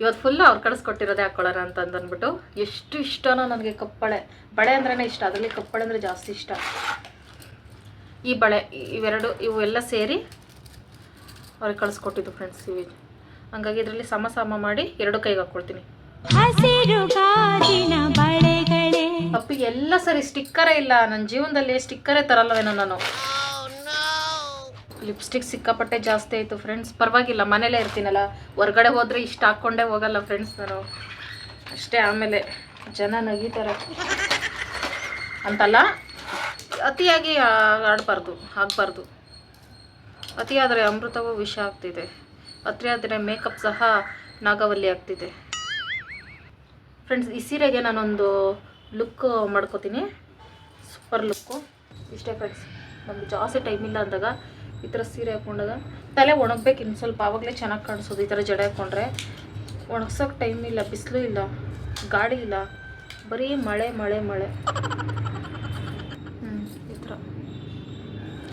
ಇವತ್ತು ಫುಲ್ ಅವ್ರು ಕಳಿಸ್ಕೊಟ್ಟಿರೋದೇ ಹಾಕೊಳ್ಳೋಣ ಅಂತ ಅಂದ್ಬಿಟ್ಟು ಎಷ್ಟು ಇಷ್ಟನೋ ನನಗೆ ಕಪ್ಪಳೆ. ಬಳೆ ಅಂದ್ರೆ ಇಷ್ಟ ಅದರಲ್ಲಿ ಕಪ್ಪಳೆ ಅಂದರೆ ಜಾಸ್ತಿ ಇಷ್ಟ. ಈ ಬಳೆ ಇವೆರಡು ಇವು ಎಲ್ಲ ಸೇರಿ ಅವ್ರಿಗೆ ಕಳಿಸ್ಕೊಟ್ಟಿದ್ದು ಫ್ರೆಂಡ್ಸ್ ಇವು ಹಂಗಾಗಿ ಇದರಲ್ಲಿ ಸಮ ಸಮ ಮಾಡಿ ಎರಡು ಕೈಗೆ ಹಾಕ್ಕೊಳ್ತೀನಿ ಅಪ್ಪಿ ಎಲ್ಲ ಸರಿ ಸ್ಟಿಕ್ಕರೇ ಇಲ್ಲ ನನ್ನ ಜೀವನದಲ್ಲಿ ಸ್ಟಿಕ್ಕರೇ ತರಲ್ಲವೇನೋ ನಾನು. ಲಿಪ್ಸ್ಟಿಕ್ ಸಿಕ್ಕಾಪಟ್ಟೆ ಜಾಸ್ತಿ ಆಯಿತು ಫ್ರೆಂಡ್ಸ್ ಪರವಾಗಿಲ್ಲ, ಮನೇಲೇ ಇರ್ತೀನಲ್ಲ. ಹೊರ್ಗಡೆ ಹೋದರೆ ಇಷ್ಟು ಹಾಕ್ಕೊಂಡೇ ಹೋಗಲ್ಲ ಫ್ರೆಂಡ್ಸ್ ನಾನು. ಅಷ್ಟೇ ಆಮೇಲೆ ಜನ ನಗೀತಾರೆ. ಅಂತಲ್ಲ, ಅತಿಯಾಗಿ ಆಡಬಾರ್ದು ಆಗಬಾರ್ದು ಅತಿಯಾದರೆ ಅಮೃತವೂ ವಿಷ ಆಗ್ತಿದೆ. ಅತಿಯಾದರೆ ಮೇಕಪ್ ಸಹ ನಾಗವಲ್ಲಿ ಆಗ್ತಿದೆ. ಫ್ರೆಂಡ್ಸ್ ಈ ಸೀರೆಗೆ ನಾನೊಂದು ಲುಕ್ ಮಾಡ್ಕೋತೀನಿ. ಸೂಪರ್ ಲುಕ್ಕು ಇಷ್ಟೇ ಫ್ರೆಂಡ್ಸ್ ನಮ್ಗೆ ಜಾಸ್ತಿ ಟೈಮ್ ಇಲ್ಲ ಅಂದಾಗ ಈ ಥರ ಸೀರೆ ಹಾಕೊಂಡಾಗ ತಲೆ ಒಣಗ್ಬೇಕು ಇನ್ನು ಸ್ವಲ್ಪ, ಆವಾಗಲೇ ಚೆನ್ನಾಗಿ ಕಾಣಿಸೋದು ಈ ಥರ ಜಡೆ ಹಾಕ್ಕೊಂಡ್ರೆ. ಒಣಗ್ಸೋಕೆ ಟೈಮ್ ಇಲ್ಲ, ಬಿಸಿಲು ಇಲ್ಲ ಗಾಡಿ ಇಲ್ಲ, ಬರೀ ಮಳೆ ಮಳೆ ಮಳೆ. ಹ್ಞೂ ಈ ಥರ.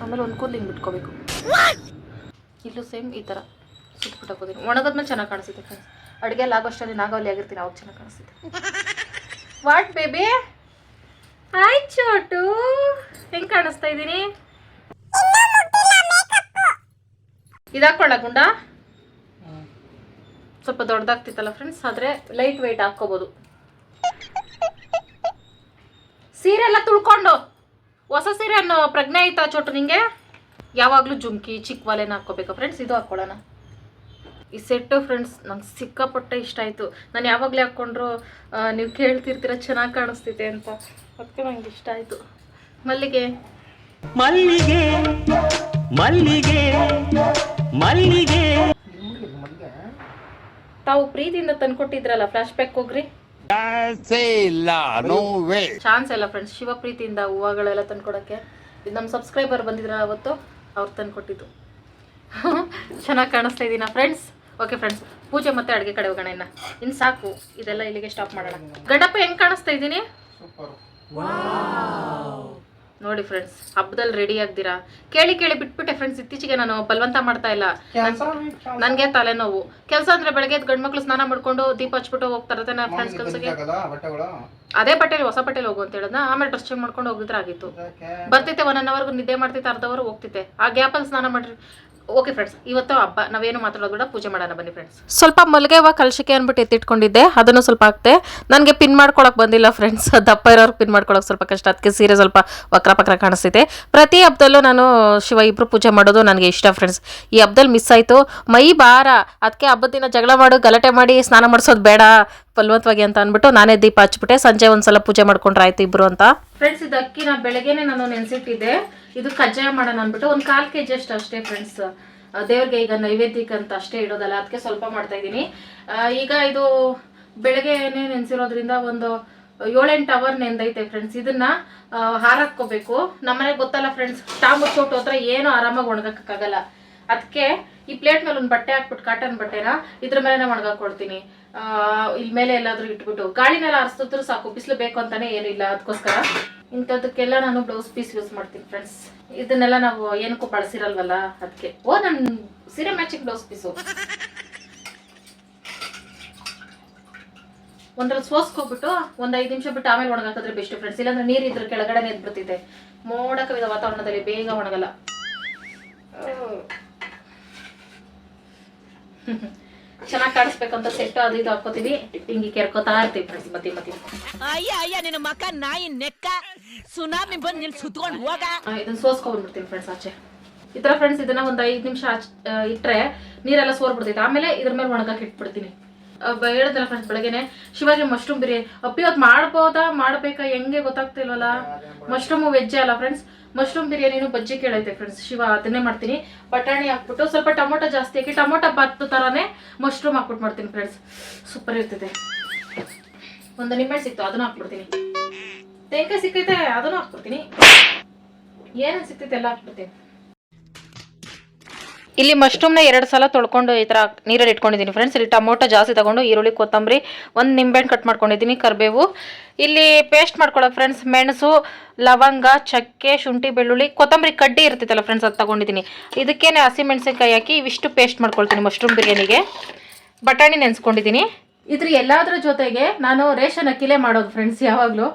ಆಮೇಲೆ ಒಂದು ಕೂದಲು ಹಿಂಗೆ ಬಿಟ್ಕೋಬೇಕು. ಇಲ್ಲೂ ಸೇಮ್ ಈ ಥರ. ಸುತ್ತಬಿಟ್ಟು ಹಾಕೋದಿಲ್ಲ ಒಣಗದ್ಮೇಲೆ ಚೆನ್ನಾಗಿ ಕಾಣಿಸುತ್ತೆ ಫ್ರೆಂಡ್ಸ್ ಅಡುಗೆ ಎಲ್ಲ ಆಗೋಷ್ಟರಲ್ಲಿ ನಾಗಾವಲಿ ಆಗಿರ್ತೀನಿ ಅವಾಗ ಚೆನ್ನಾಗಿ ಕಾಣಿಸುತ್ತೆ. ವಾಟ್ ಬೇಬಿ ಹಾಯ್ ಚೋಟು ಹೆಂಗೆ ಕಾಣಿಸ್ತಾ ಇದ್ದೀನಿ? ಇದಾಕೊಳ್ಳ ಗುಂಡ? ಸ್ವಲ್ಪ ದೊಡ್ಡದಾಗ್ತಿತ್ತಲ್ಲ ಫ್ರೆಂಡ್ಸ್ ಆದ್ರೆ ಲೈಟ್ ವೆಯ್ಟ್ ಹಾಕೋಬಹುದು ಸೀರೆ ಎಲ್ಲ ತುಳ್ಕೊಂಡು, ಹೊಸ ಸೀರೆ ಅನ್ನೋ ಪ್ರಜ್ಞೆ ಆಯ್ತಾ ಚೋಟು ನಿಂಗೆ? ಯಾವಾಗಲೂ ಜುಮ್ಕಿ, ಚಿಕ್ಕ ವಾಲೆನ ಹಾಕ್ಕೋಬೇಕಾ ಫ್ರೆಂಡ್ಸ್ ಇದು ಹಾಕ್ಕೊಳ್ಳೋಣ ಈ ಸೆಟ್ಟು ಫ್ರೆಂಡ್ಸ್ ನಂಗೆ ಸಿಕ್ಕಾಪಟ್ಟೆ ಇಷ್ಟ ಆಯಿತು. ನಾನು ಯಾವಾಗಲೇ ಹಾಕ್ಕೊಂಡ್ರು ನೀವು ಕೇಳ್ತಿರ್ತೀರ, ಚೆನ್ನಾಗಿ ಕಾಣಿಸ್ತಿದೆ ಅಂತ. ಅದಕ್ಕೆ ನಂಗೆ ಇಷ್ಟ ಆಯಿತು. ಮಲ್ಲಿಗೆ. ಮಲ್ಲಿಗೆ ಮಲ್ಲಿಗೆ. ಮಲ್ಲಿಗೆ. ತಾವು ಪ್ರೀತಿಯಿಂದ ತಂದ್ಕೊಟ್ಟಿದ್ರಲ್ಲ ಫ್ಲಾಶ್ ಬ್ಯಾಕ್ ಹೋಗ್ರಿ ಇಲ್ಲ ನೋ ವೇ ಚಾನ್ಸ್ ಇಲ್ಲ ಫ್ರೆಂಡ್ಸ್ ಶಿವ ಪ್ರೀತಿಯಿಂದ ಹೂವಗಳೆಲ್ಲ ತಂದ್ಕೊಡಕ್ಕೆ. ಇದು ನಮ್ಮ ಸಬ್ಸ್ಕ್ರೈಬರ್ ಬಂದಿದ್ರಲ್ಲ ಅವತ್ತು ಅವ್ರು ತಂದ್ಕೊಟ್ಟಿದ್ದು. ಚೆನ್ನಾಗಿ ಕಾಣಿಸ್ತಾ ಇದ್ದೀನಾ ಫ್ರೆಂಡ್ಸ್ ಓಕೆ ಫ್ರೆಂಡ್ಸ್ ಪೂಜೆ ಮತ್ತೆ ಅಡುಗೆ ಕಡೆ ಹೋಗೋಣ ಇನ್ನ. ಇನ್ನು ಸಾಕು ಇದೆಲ್ಲ ಇಲ್ಲಿಗೆ ಸ್ಟಾಪ್ ಮಾಡೋಣ. ಗಂಡಪ್ಪ ಹೆಂಗೆ ಕಾಣಿಸ್ತಾ ಇದ್ದೀನಿ ಸೂಪರ್ ನೋಡಿ ಫ್ರೆಂಡ್ಸ್ ಹಬ್ಬದಲ್ಲಿ ರೆಡಿ ಆಗ್ದಿರಾ? ಕೇಳಿ ಕೇಳಿ ಬಿಟ್ಬಿಟ್ಟೆ ಫ್ರೆಂಡ್ಸ್ ಇತ್ತೀಚೆಗೆ ನಾನು ಬಲವಂತ ಮಾಡ್ತಾ ಇಲ್ಲ. ನನಗೆ ತಲೆನೋವು. ಕೆಲಸ ಅಂದ್ರೆ ಬೆಳಗ್ಗೆ ಗಂಡು ಮಕ್ಳು ಸ್ನಾನ ಮಾಡ್ಕೊಂಡು ದೀಪ ಹಚ್ಬಿಟ್ಟು ಹೋಗ್ತಾರೆ ಫ್ರೆಂಡ್ಸ್ ಕೆಲಸಕ್ಕೆ. ಅದೇ ಬಟ್ಟೆಲಿ ಹೊಸ ಬಟ್ಟೆಲಿ ಹೋಗು ಅಂತ ಹೇಳಿದ್ನ ಆಮೇಲೆ ಡ್ರೆಸ್ ಚೇಂಜ್ ಮಾಡ್ಕೊಂಡು ಹೋಗಿದ್ರೆ ಆಗಿತ್ತು. ಬರ್ತಿತ್ತೆ ಒನ್ ಅನ್ ಅವರ್ಗೂ ನಿದ್ದೆ ಮಾಡ್ತಿತ್ತು ಅರ್ಧ ಅವರ್ ಹೋಗ್ತಿತ್ತೆ. ಆ ಗ್ಯಾಪಲ್ಲಿ ಸ್ನಾನ ಮಾಡ್ರಿ. ಓಕೆ ಫ್ರೆಂಡ್ಸ್ ಇವತ್ತು ಹಬ್ಬ. ನಾವೇನು ಮಾತಾಡೋದು ಪೂಜೆ ಮಾಡೋಣ ಬನ್ನಿ ಫ್ರೆಂಡ್ಸ್ ಸ್ವಲ್ಪ ಮಲ್ಗೆ ಹೂವು ಕಲಶಕ್ಕೆ ಅಂದ್ಬಿಟ್ಟು ಎತ್ತಿಟ್ಕೊಂಡಿದ್ದೆ. ಅದನ್ನು ಸ್ವಲ್ಪ ಹಾಕ್ತೆ ನನಗೆ ಪಿನ್ ಮಾಡ್ಕೊಳಕ್ ಬಂದಿಲ್ಲ ಫ್ರೆಂಡ್ಸ್ ದಪ್ಪ ಇರೋರು ಪಿನ್ ಮಾಡ್ಕೊಳಕ್ಕೆ ಸ್ವಲ್ಪ ಕಷ್ಟ. ಅದಕ್ಕೆ ಸೀರೆ ಸ್ವಲ್ಪ ವಕ್ರ ಪಕ್ರ ಕಾಣಿಸ್ತಿದೆ. ಪ್ರತಿ ಹಬ್ಬದಲ್ಲೂ ನಾನು ಶಿವ ಇಬ್ಬರು ಪೂಜೆ ಮಾಡೋದು ನನಗೆ ಇಷ್ಟ ಫ್ರೆಂಡ್ಸ್ ಈ ಹಬ್ಬದಲ್ಲಿ ಮಿಸ್ ಆಯಿತು. ಮೈ ಭಾರ. ಅದಕ್ಕೆ ಹಬ್ಬದ ಜಗಳ ಮಾಡು, ಗಲಾಟೆ ಮಾಡಿ, ಸ್ನಾನ ಮಾಡಿಸೋದು ಬೇಡ. ಬಲವಂತವಾಗಿ ಅಂತ ಅಂದ್ಬಿಟ್ಟು ನಾನೇ ದೀಪ ಹಚ್ಬಿಟ್ಟೆ ಸಂಜೆ ಒಂದ್ಸಲ ಪೂಜೆ ಮಾಡ್ಕೊಂಡ್ರೆ ಆಯ್ತು ಇಬ್ರು ಅಂತ. ಫ್ರೆಂಡ್ಸ್ ಇದು ಅಕ್ಕಿನ ಬೆಳಗ್ಗೆನೆ ನಾನು ನೆನೆಸಿಟ್ಟಿದ್ದೆ. ಇದು ಕಜ್ಜಾಯ ಮಾಡೋಣ ಅಂದ್ಬಿಟ್ಟು ಒಂದು ಕಾಲು ಕೆ ಜಿ ಅಷ್ಟು ಅಷ್ಟೇ ಫ್ರೆಂಡ್ಸ್ ದೇವ್ರಿಗೆ ಈಗ ನೈವೇದ್ಯಕ್ಕೆ ಅಂತ ಅಷ್ಟೇ ಇಡೋದಲ್ಲ, ಅದಕ್ಕೆ ಸ್ವಲ್ಪ ಮಾಡ್ತಾ ಇದ್ದೀನಿ. ಈಗ ಇದು ಬೆಳಗ್ಗೆನೆ ನೆನೆಸಿರೋದ್ರಿಂದ ಒಂದು ಏಳೆಂಟು ಅವರ್ ನೆಂದೈತೆ ಫ್ರೆಂಡ್ಸ್ ಇದನ್ನ ಹಾರಾಕೋಬೇಕು ನಮ್ಮನೆಗೆ ಗೊತ್ತಲ್ಲ ಫ್ರೆಂಡ್ಸ್ ಟಾ ಕೊಟ್ಟು ಹತ್ರ ಏನು ಆರಾಮಾಗಿ ಒಣಗಕ್ಕಾಗಲ್ಲ ಅದಕ್ಕೆ ಈ ಪ್ಲೇಟ್ ಮೇಲೆ ಒಂದು ಬಟ್ಟೆ ಹಾಕ್ಬಿಟ್ಟು ಕಾಟನ್ ಬಟ್ಟೆನ ಇದ್ರ ಮೇಲೆ ಒಣಗಾಕೊಳ್ತೀನಿ. ಇಲ್ಲಿ ಮೇಲೆ ಎಲ್ಲಾದ್ರೂ ಇಟ್ಬಿಟ್ಟು ಗಾಳಿನೆಲ್ಲ ಆರಿಸಿದ್ರು ಸಾಕು, ಬಿಸಿಲು ಬೇಕು ಅಂತಾನೆ ಏನು ಇಲ್ಲ ಅದಕ್ಕೋಸ್ಕರ ಇಂಥದಕ್ಕೆಲ್ಲ ನಾನು ಬ್ಲೌಸ್ ಪೀಸ್ ಯೂಸ್ ಮಾಡ್ತೀನಿ ಫ್ರೆಂಡ್ಸ್ ಇದನ್ನೆಲ್ಲ ನಾವು ಏನಕ್ಕೂ ಬಳಸಿರಲ್ವಲ್ಲ ಅದಕ್ಕೆ ಓ ನನ್ನ ಸೀರೆ ಮ್ಯಾಚಿಂಗ್ ಬ್ಲೌಸ್ ಪೀಸು ಒಂದ್ರಲ್ಲಿ ಸೋಸ್ಕೊಬಿಟ್ಟು ಒಂದ್ ಐದು ನಿಮಿಷ ಬಿಟ್ಟು ಆಮೇಲೆ ಒಣಗಾಕಿದ್ರೆ ಬೆಸ್ಟ್ ಫ್ರೆಂಡ್ಸ್ ಇಲ್ಲಾಂದ್ರೆ ನೀರು ಇದ್ರ ಕೆಳಗಡೆ ಎದ್ಬಿಡ್ತಿದೆ ಮೋಡ ಕವಿದ ವಾತಾವರಣದಲ್ಲಿ ಬೇಗ ಒಣಗಲ್ಲ. ಚೆನ್ನಾಗಿ ಕಾಣಿಸ್ಬೇಕಂತ ಸೆಟ್ ಅದು ಇದು ಹಾಕೋತೀವಿ ಹಿಂಗೆ ಕೆರ್ಕೋತಾ ಇರ್ತೀವಿ ಫ್ರೆಂಡ್ಸ್ ಮತಿ ಮತಿ ಅಯ್ಯ ಅಯ್ಯ ನಿನ್ನ ಮಕ್ಕ ನಾಯಿ ನೆಕ್ಕ ಸುನಾಮಿ ಬಂದು ನಿಲ್ ಸುತ್ಕೊಂಡು ಹೋಗ. ಇದನ್ನ ಸೋಸ್ಕೊಂಡ್ಬಿಡ್ತೀನಿ ಫ್ರೆಂಡ್ಸ್ ಆಚೆ. ಈ ಥರ ಫ್ರೆಂಡ್ಸ್ ಇದನ್ನ ಒಂದು ಐದು ನಿಮಿಷ ಇಟ್ಟರೆ ನೀರೆಲ್ಲ ಸೋರ್ಬಿಡ್ತೈತೆ ಆಮೇಲೆ ಇದ್ರ ಮೇಲೆ ಒಣಗಕ್ಕೆ ಇಟ್ಬಿಡ್ತೀನಿ. ಹೇಳಿದ್ರಲ್ಲ ಫ್ರೆಂಡ್ಸ್ ಬೆಳಗ್ಗೆನೆ ಶಿವಾಜಿ ಮಶ್ರೂಮ್ ಬಿರಿಯಾನಿ. ಅಪ್ಪಿ ಇವತ್ತು ಮಾಡ್ಬೋದಾ? ಮಾಡ್ಬೇಕಾ? ಹೆಂಗೆ ಗೊತ್ತಾಗ್ತಿಲ್ವಲ್ಲ? ಮಶ್ರೂಮು ವೆಜ್ಜೆ ಅಲ್ಲ ಫ್ರೆಂಡ್ಸ್ ಮಶ್ರೂಮ್ ಬಿರಿಯಾನಿನೂ ಬಜ್ಜಿ ಕೇಳೈತೆ ಫ್ರೆಂಡ್ಸ್ ಶಿವ, ಅದನ್ನೇ ಮಾಡ್ತೀನಿ. ಬಟಾಣಿ ಹಾಕ್ಬಿಟ್ಟು ಸ್ವಲ್ಪ ಟೊಮೊಟೊ ಜಾಸ್ತಿ ಹಾಕಿ, ಟೊಮೊಟೊ ಬಾತ್ ಥರನೇ ಮಶ್ರೂಮ್ ಹಾಕ್ಬಿಟ್ಟು ಮಾಡ್ತೀನಿ ಫ್ರೆಂಡ್ಸ್ ಸೂಪರ್ ಇರ್ತದೆ ಒಂದು ನಿಂಬೆ ಸಿಕ್ತು, ಅದನ್ನು ಹಾಕ್ಬಿಡ್ತೀನಿ. ತೆಂಕಾಯಿ ಸಿಕ್ಕೈತೆ, ಅದನ್ನು ಹಾಕ್ಬಿಡ್ತೀನಿ. ಏನೇನು ಸಿಕ್ತೈತೆ ಎಲ್ಲ ಹಾಕ್ಬಿಡ್ತೀನಿ. ಇಲ್ಲಿ ಮಶ್ರೂಮ್ನ ಎರಡು ಸಲ ತೊಳ್ಕೊಂಡು ಈ ಥರ ನೀರಲ್ಲಿ ಇಟ್ಕೊಂಡಿದ್ದೀನಿ ಫ್ರೆಂಡ್ಸ್ ಇಲ್ಲಿ ಟೊಮೊಟೊ ಜಾಸ್ತಿ ತಗೊಂಡು ಈರುಳ್ಳಿ, ಕೊತ್ತಂಬರಿ ಒಂದು ನಿಂಬೆಹಣ್ಣು ಕಟ್ ಮಾಡ್ಕೊಂಡಿದ್ದೀನಿ, ಕರಿಬೇವು. ಇಲ್ಲಿ ಪೇಸ್ಟ್ ಮಾಡ್ಕೊಳ್ಳೋ ಫ್ರೆಂಡ್ಸ್ ಮೆಣಸು, ಲವಂಗ, ಚಕ್ಕೆ, ಶುಂಠಿ, ಬೆಳ್ಳುಳ್ಳಿ, ಕೊತ್ತಂಬರಿ ಕಡ್ಡಿ ಇರ್ತೈತಲ್ಲ ಫ್ರೆಂಡ್ಸ್ ಅದು ತಗೊಂಡಿದ್ದೀನಿ. ಇದಕ್ಕೇನೆ ಹಸಿಮೆಣಸಿನ್ಕಾಯಿ ಹಾಕಿ ಇವಿಷ್ಟು ಪೇಸ್ಟ್ ಮಾಡ್ಕೊಳ್ತೀನಿ ಮಶ್ರೂಮ್ ಬಿರಿಯಾನಿಗೆ. ಬಟಾಣಿ ನೆನೆಸ್ಕೊಂಡಿದ್ದೀನಿ. ಇದ್ರ ಎಲ್ಲಾದ್ರ ಜೊತೆಗೆ ನಾನು ರೇಷನ್ ಅಕ್ಕಿಲೇ ಮಾಡೋದು ಫ್ರೆಂಡ್ಸ್ ಯಾವಾಗಲೂ.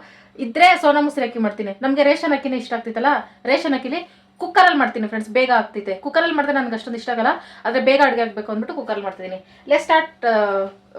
ಇದ್ರೆ ಸೋನಾ ಮುಸ್ರಿ ಅಕ್ಕಿ ಮಾಡ್ತೀನಿ. ನಮಗೆ ರೇಷನ್ ಅಕ್ಕಿನೇ ಇಷ್ಟ ಆಗ್ತಿತ್ತಲ್ಲ? ರೇಷನ್ ಅಕ್ಕಿಲಿ ಕುಕ್ಕರಲ್ಲಿ ಮಾಡ್ತೀನಿ ಫ್ರೆಂಡ್ಸ್ ಬೇಗ ಆಗ್ತಿದೆ. ಕುಕ್ಕರಲ್ಲಿ ಮಾಡಿದ್ರೆ ನನಗೆ ಅಷ್ಟೊಂದು ಇಷ್ಟ ಆಗಲ್ಲ, ಆದರೆ ಬೇಗ ಅಡುಗೆ ಆಗಬೇಕು ಅಂದ್ಬಿಟ್ಟು ಕುಕ್ಕರಲ್ಲಿ ಮಾಡ್ತಿದ್ದೀನಿ. Let start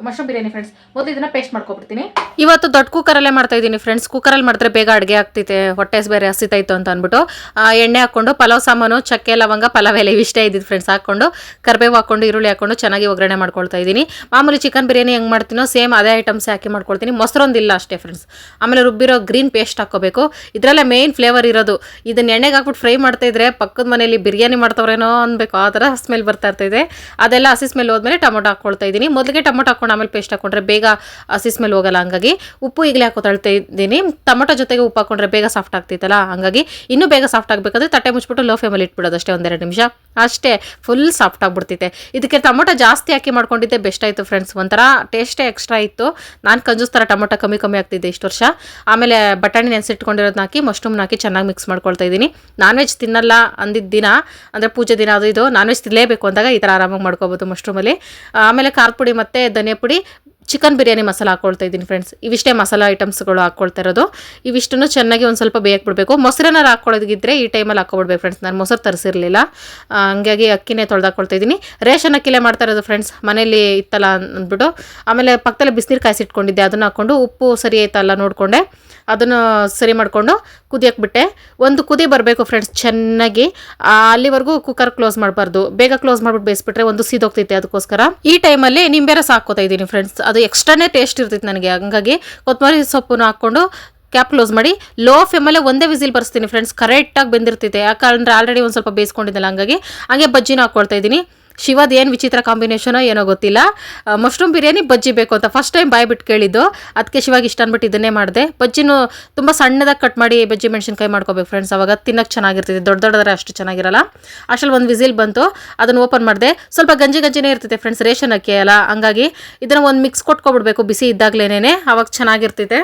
mushroom biryani friends ಮೊದಲು ಇದನ್ನ ಪೇಸ್ಟ್ ಮಾಡ್ಕೊಬಿಡ್ತೀನಿ. ಇವತ್ತು ದೊಡ್ಡ ಕುಕ್ಕರಲ್ಲೇ ಮಾಡ್ತಾ ಇದ್ದೀನಿ ಫ್ರೆಂಡ್ಸ್ ಕುಕ್ಕರಲ್ಲಿ ಮಾಡಿದ್ರೆ ಬೇಗ ಅಡುಗೆ ಆಗ್ತೈತೆ ಹೊಟ್ಟೆ ಬೇರೆ ಹಸಿತಾಯ್ತು ಅಂತ ಅಂದ್ಬಿಟ್ಟು. ಆ, ಎಣ್ಣೆ ಹಾಕ್ಕೊಂಡು ಪಲಾವ್ ಸಾಮಾನು ಚಕ್ಕೆ ಲವಂಗ ಪಲಾವ್ ಎಲೆ ಇವಿಷ್ಟೇ ಇದ್ದಿದ್ದು ಫ್ರೆಂಡ್ಸ್ ಹಾಕ್ಕೊಂಡು ಕರಿಬೇವು ಹಾಕ್ಕೊಂಡು ಈರುಳ್ಳಿ ಹಾಕ್ಕೊಂಡು ಚೆನ್ನಾಗಿ ಒಗ್ಗರಣೆ ಮಾಡ್ಕೊಳ್ತಾ ಇದ್ದೀನಿ. ಮಾಮೂಲಿ ಚಿಕನ್ ಬಿರಿಯಾನಿ ಹೆಂಗೆ ಮಾಡ್ತೀನೋ ಸೇಮ್ ಅದೇ ಐಟಮ್ಸ್ ಹಾಕಿ ಮಾಡ್ಕೊಳ್ತೀನಿ. ಮೊಸರೊಂದಿಲ್ಲ ಅಷ್ಟೇ ಫ್ರೆಂಡ್ಸ್ ಆಮೇಲೆ ರುಬ್ಬಿರೋ ಗ್ರೀನ್ ಪೇಸ್ಟ್ ಹಾಕೋಬೇಕು ಇದರಲ್ಲೇ ಮೇನ್ ಫ್ಲೇವರ್ ಇರೋದು. ಇದನ್ನ ಎಣ್ಣೆಗೆ ಹಾಕ್ಬಿಟ್ಟು ಫ್ರೈ ಮಾಡ್ತಾ ಇದ್ರೆ ಪಕ್ಕದ ಮನೆಯಲ್ಲಿ ಬಿರಿಯಾನಿ ಮಾಡ್ತವ್ರೇನೋ ಅನ್ಬೇಕು. ಆ ಥರ ಸ್ಮೆಲ್ ಬರ್ತಾ ಇರ್ತೈತೆ ಅದೆಲ್ಲ ಹಸಿ ಸ್ಮೆಲ್ ಹೋದ್ಮೇಲೆ ಟೊಮೊಟೊ ಹಾಕ್ಕೊಳ್ತಾ ಇದ್ದೀನಿ. ಮೊದಲಿಗೆ ಟೊಮೊಟೊ ಹಾಕೊಂಡು ಆಮೇಲೆ ಪೇಸ್ಟ್ ಹಾಕೊಂಡ್ರೆ ಬೇಗ ಹಸಿ ಸ್ಮೆಲ್ ಹೋಗಲ್ಲ, ಹಂಗಾಗಿ. ಉಪ್ಪು ಈಗಲೇ ಹಾಕೋತಾಳ್ತಾ ಇದ್ದೀನಿ. ಟೊಮೊಟೊ ಜೊತೆಗೆ ಉಪ್ಪು ಹಾಕೊಂಡ್ರೆ ಬೇಗ ಸಾಫ್ಟ್ ಆಗ್ತಿತ್ತಲ್ಲ, ಹಂಗಾಗಿ. ಇನ್ನೂ ಬೇಗ ಸಾಫ್ಟ್ ಆಗಬೇಕಾದ್ರೆ ತಟ್ಟೆ ಮುಚ್ಚಿಬಿಟ್ಟು ಲೋ ಫ್ಲೇಮಲ್ಲಿ ಇಟ್ಬಿಡೋದು ಅಷ್ಟೇ, ಒಂದೆರಡು ನಿಮಿಷ. ಅಷ್ಟೇ, ಫುಲ್ ಸಾಫ್ಟ್ ಆಗಿಬಿಡ್ತೈತೆ ಇದಕ್ಕೆ ಟೊಮೊಟೊ ಜಾಸ್ತಿ ಹಾಕಿ ಮಾಡ್ಕೊಂಡಿದ್ದೆ, ಬೆಸ್ಟ್ ಆಯಿತು ಫ್ರೆಂಡ್ಸ್. ಒಂಥರ ಟೇಸ್ಟೇ ಎಕ್ಸ್ಟ್ರಾ ಇತ್ತು. ನಾನು ಕಂಜೂಸ್ ಥರ ಟೊಮೊಟೊ ಕಮ್ಮಿ ಕಮ್ಮಿ ಆಗ್ತಿದ್ದೆ ಇಷ್ಟು ವರ್ಷ. ಆಮೇಲೆ ಬಟಾಣಿ ನೆನೆಸಿಟ್ಕೊಂಡಿರೋದನ್ನ ಹಾಕಿ, ಮಶ್ರೂಮ್ನ ಹಾಕಿ ಚೆನ್ನಾಗಿ ಮಿಕ್ಸ್ ಮಾಡ್ಕೊಳ್ತಾ ಇದ್ದೀನಿ. ನಾನ್ ವೆಜ್ ತಿನ್ನಲ್ಲ ಅಂದಿದ್ದ ದಿನ, ಅಂದರೆ ಪೂಜೆ ದಿನ ಅದು ಇದು ನಾನ್ ವೆಜ್ ತಿನ್ನಲೇಬೇಕು ಅಂದಾಗ ಈ ಥರ ಆರಾಮಾಗಿ ಮಾಡ್ಕೋಬೋದು ಮಶ್ರೂಮಲ್ಲಿ. ಆಮೇಲೆ ಖಾರದ ಪುಡಿ ಮತ್ತು ಧನಿಯಾ ಪುಡಿ ಚಿಕನ್ ಬಿರಿಯಾನಿ ಮಸಾಲ ಹಾಕ್ಕೊಳ್ತಾ ಇದ್ದೀನಿ ಫ್ರೆಂಡ್ಸ್ ಇವಿಷ್ಟೇ ಮಸಾಲ ಐಟಮ್ಸ್ಗಳು ಹಾಕ್ಕೊಳ್ತಾ ಇರೋದು. ಇವಿಷ್ಟನ್ನು ಚೆನ್ನಾಗಿ ಒಂದು ಸ್ವಲ್ಪ ಬೇಯಕ್ಕೆ ಬಿಡಬೇಕು. ಮೊಸರನ್ನ ಹಾಕ್ಕೊಳ್ಳೋದಿದ್ರೆ ಈ ಟೈಮಲ್ಲಿ ಹಾಕ್ಕೊಬಿಡ್ಬೇಕು ಫ್ರೆಂಡ್ಸ್ ನಾನು ಮೊಸರು ತರಿಸಿರಲಿಲ್ಲ. ಹಂಗಾಗಿ ಅಕ್ಕಿನೇ ತೊಳೆದಾಕೊಳ್ತಾ ಇದ್ದೀನಿ. ರೇಷನ್ ಅಕ್ಕಿಲೇ ಮಾಡ್ತಾ ಇರೋದು ಫ್ರೆಂಡ್ಸ್ ಮನೇಲಿ ಇತ್ತಲ್ಲ ಅಂದ್ಬಿಟ್ಟು. ಆಮೇಲೆ ಪಕ್ಕದಲ್ಲಿ ಬಿಸಿನೀರು ಕಾಯಿಸಿಟ್ಕೊಂಡಿದ್ದೆ. ಅದನ್ನು ಹಾಕ್ಕೊಂಡು ಉಪ್ಪು ಸರಿ ಆಯ್ತಲ್ಲ ನೋಡಿಕೊಂಡೆ. ಅದನ್ನು ಸರಿ ಮಾಡಿಕೊಂಡು ಕುದಿಯಕ್ಕೆ ಬಿಟ್ಟೆ. ಒಂದು ಕುದಿ ಬರಬೇಕು ಫ್ರೆಂಡ್ಸ್ ಚೆನ್ನಾಗಿ. ಅಲ್ಲಿವರೆಗೂ ಕುಕ್ಕರ್ ಕ್ಲೋಸ್ ಮಾಡಬಾರ್ದು. ಬೇಗ ಕ್ಲೋಸ್ ಮಾಡಿಬಿಟ್ಟು ಬೇಯಿಸ್ಬಿಟ್ರೆ ಒಂದು ಸೀದೋಗ್ತೈತೆ ಅದಕ್ಕೋಸ್ಕರ. ಈ ಟೈಮಲ್ಲಿ ನಿಂಬೆ ರಸ ಹಾಕ್ಕೋತಾ ಇದ್ದೀನಿ ಫ್ರೆಂಡ್ಸ್ ಅದು ಎಕ್ಸ್ಟ್ರಾನೇ ಟೇಸ್ಟ್ ಇರ್ತೈತೆ ನನಗೆ. ಹಂಗಾಗಿ ಕೊತ್ತಂಬರಿ ಸೊಪ್ಪನ್ನು ಹಾಕ್ಕೊಂಡು ಕ್ಯಾಪ್ ಕ್ಲೋಸ್ ಮಾಡಿ ಲೋ ಫ್ಲೇಮಲ್ಲೇ ಒಂದೇ ವಿಸಿಲ್ ಬರ್ಸ್ತೀನಿ ಫ್ರೆಂಡ್ಸ್ ಕರೆಕ್ಟಾಗಿ ಬೆಂದಿರ್ತೈತೆ. ಯಾಕಂದ್ರೆ ಆಲ್ರೆಡಿ ಒಂದು ಸ್ವಲ್ಪ ಬೇಯಿಸ್ಕೊಂಡಿದ್ದಲ್ಲ, ಹಂಗಾಗಿ ಹಾಗೆ ಬಜ್ಜಿನ ಹಾಕ್ಕೊಳ್ತಾ ಇದ್ದೀನಿ. ಶಿವದ್ ಏನು ವಿಚಿತ್ರ ಕಾಂಬಿನೇಷನೋ ಏನೋ ಗೊತ್ತಿಲ್ಲ. ಮಶ್ರೂಮ್ ಬಿರಿಯಾನಿ ಬಜ್ಜಿ ಬೇಕು ಅಂತ ಫಸ್ಟ್ ಟೈಮ್ ಬಾಯ್ ಬಿಟ್ಟು ಕೇಳಿದ್ದು. ಅದಕ್ಕೆ ಶಿವಾಗಿ ಇಷ್ಟ ಅಂದ್ಬಿಟ್ಟು ಇದನ್ನೇ ಮಾಡಿದೆ. ಬಜ್ಜಿನೂ ತುಂಬ ಸಣ್ಣದಾಗಿ ಕಟ್ ಮಾಡಿ ಬಜ್ಜಿ ಮೆಣಸಿನ್ಕಾಯಿ ಮಾಡ್ಕೋಬೇಕು ಫ್ರೆಂಡ್ಸ್ ಅವಾಗ ತಿನ್ನಕ್ಕೆ ಚೆನ್ನಾಗಿರ್ತೈತೆ ದೊಡ್ಡ ದೊಡ್ಡದಾದ್ರೆ ಅಷ್ಟು ಚೆನ್ನಾಗಿರಲ್ಲ. ಅಷ್ಟರಲ್ಲಿ ಒಂದು ವಿಸಿಲ್ ಬಂತು. ಅದನ್ನು ಓಪನ್ ಮಾಡಿದೆ. ಸ್ವಲ್ಪ ಗಂಜಿ ಗಂಜಿನೇ ಇರ್ತೈತೆ ಫ್ರೆಂಡ್ಸ್ ರೇಷನ್ ಅಕ್ಕಿ ಅಲ್ಲ ಹಂಗಾಗಿ ಇದನ್ನು ಒಂದು ಮಿಕ್ಸ್ ಕೊಟ್ಕೊಬಿಡ್ಬೇಕು. ಬಿಸಿ ಇದ್ದಾಗಲೇನೆ ಅವಾಗ ಚೆನ್ನಾಗಿರ್ತೈತೆ.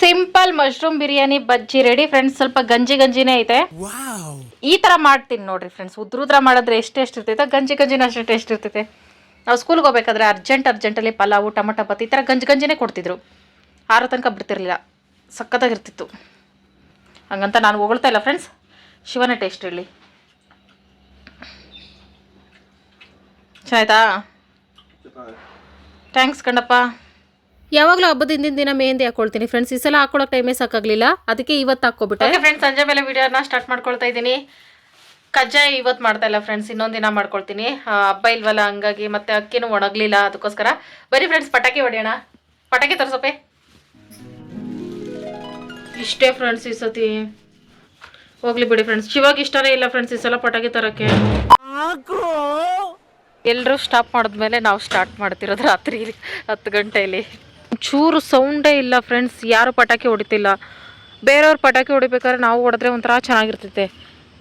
Simple mushroom biryani bajji ready friends ಸ್ವಲ್ಪ ಗಂಜಿ ಗಂಜಿನೇ ಐತೆ. ಈ ತರ ಮಾಡ್ತೀನಿ ನೋಡ್ರಿ ಫ್ರೆಂಡ್ಸ್ ಉದ್ರುದ್ರ ಮಾಡಿದ್ರೆ ಎಷ್ಟು ಎಷ್ಟು ಇರ್ತೈತೆ ಗಂಜಿ ಗಂಜಿನ ಅಷ್ಟು ಟೇಸ್ಟ್ ಇರ್ತೈತೆ. ನಾವು ಸ್ಕೂಲ್ಗೆ ಹೋಗ್ಬೇಕಾದ್ರೆ ಅರ್ಜೆಂಟ್ ಅರ್ಜೆಂಟಲ್ಲಿ ಪಲಾವು ಟೊಮಟೊ ಬತ್ತಿ ಈ ಥರ ಗಂಜಿ ಗಂಜಿನೇ ಕೊಡ್ತಿದ್ರು. ಆರು ತನಕ ಬಿಡ್ತಿರ್ಲಿಲ್ಲ. ಸಖತ್ತಾಗಿರ್ತಿತ್ತು. ಹಂಗಂತ ನಾನು ಹೊಗಳ್ತಾ ಇಲ್ಲ ಫ್ರೆಂಡ್ಸ್ ಶಿವನೇ ಟೇಸ್ಟ್ ಇರಲಿ. ಚೆನ್ನಾಯ್ತಾ? ಥ್ಯಾಂಕ್ಸ್ ಕಣ್ಣಪ್ಪ. ಯಾವಾಗಲೂ ಹಬ್ಬದ ಹಿಂದಿನ ದಿನ ಮೆಹಂದಿ ಹಾಕೊಳ್ತೀನಿ ಫ್ರೆಂಡ್ಸ್ ಈ ಸಲ ಹಾಕೊಳ್ಳೋಕೆ ಟೈಮೇ ಸಾಕಾಗಲಿಲ್ಲ. ಅದಕ್ಕೆ ಇವತ್ತು ಹಾಕ್ಕೊಬಿಟ್ಟೆ. ಫ್ರೆಂಡ್ಸ್ ಸಂಜೆ ಮೇಲೆ ವಿಡಿಯೋನ ಸ್ಟಾರ್ಟ್ ಮಾಡ್ಕೊಳ್ತಾ ಇದ್ದೀನಿ. ಕಜ್ಜಾಯ ಇವತ್ತು ಮಾಡ್ತಾ ಇಲ್ಲ ಫ್ರೆಂಡ್ಸ್ ಇನ್ನೊಂದು ದಿನ ಮಾಡ್ಕೊಳ್ತೀನಿ. ಹಬ್ಬ ಇಲ್ವಲ್ಲ, ಹಂಗಾಗಿ ಮತ್ತೆ ಅಕ್ಕಿನೂ ಒಣಗಲಿಲ್ಲ, ಅದಕ್ಕೋಸ್ಕರ. ಬರೀ ಫ್ರೆಂಡ್ಸ್ ಪಟಾಕಿ ಹೊಡೆಯೋಣ. ಪಟಾಕಿ ತರಿಸೋಪೆ ಇಷ್ಟೇ ಫ್ರೆಂಡ್ಸ್ ಈ ಸತಿ. ಹೋಗ್ಲಿ ಬಿಡಿ ಫ್ರೆಂಡ್ಸ್ ಶಿವಾಗ ಇಷ್ಟನೇ ಇಲ್ಲ ಫ್ರೆಂಡ್ಸ್ ಈ ಸಲ ಪಟಾಕಿ ತರಕ್ಕೆ. ಎಲ್ಲರೂ ಸ್ಟಾಪ್ ಮಾಡಿದ್ಮೇಲೆ ನಾವು ಸ್ಟಾರ್ಟ್ ಮಾಡ್ತಿರೋದು ರಾತ್ರಿ ಹತ್ತು ಗಂಟೆಯಲ್ಲಿ. ಚೂರು ಸೌಂಡೇ ಇಲ್ಲ ಫ್ರೆಂಡ್ಸ್ ಯಾರು ಪಟಾಕಿ ಹೊಡಿತಿಲ್ಲ. ಬೇರೆಯವ್ರು ಪಟಾಕಿ ಹೊಡಿಬೇಕಾದ್ರೆ ನಾವು ಹೊಡೆದ್ರೆ ಒಂಥರ ಚೆನ್ನಾಗಿರ್ತೈತೆ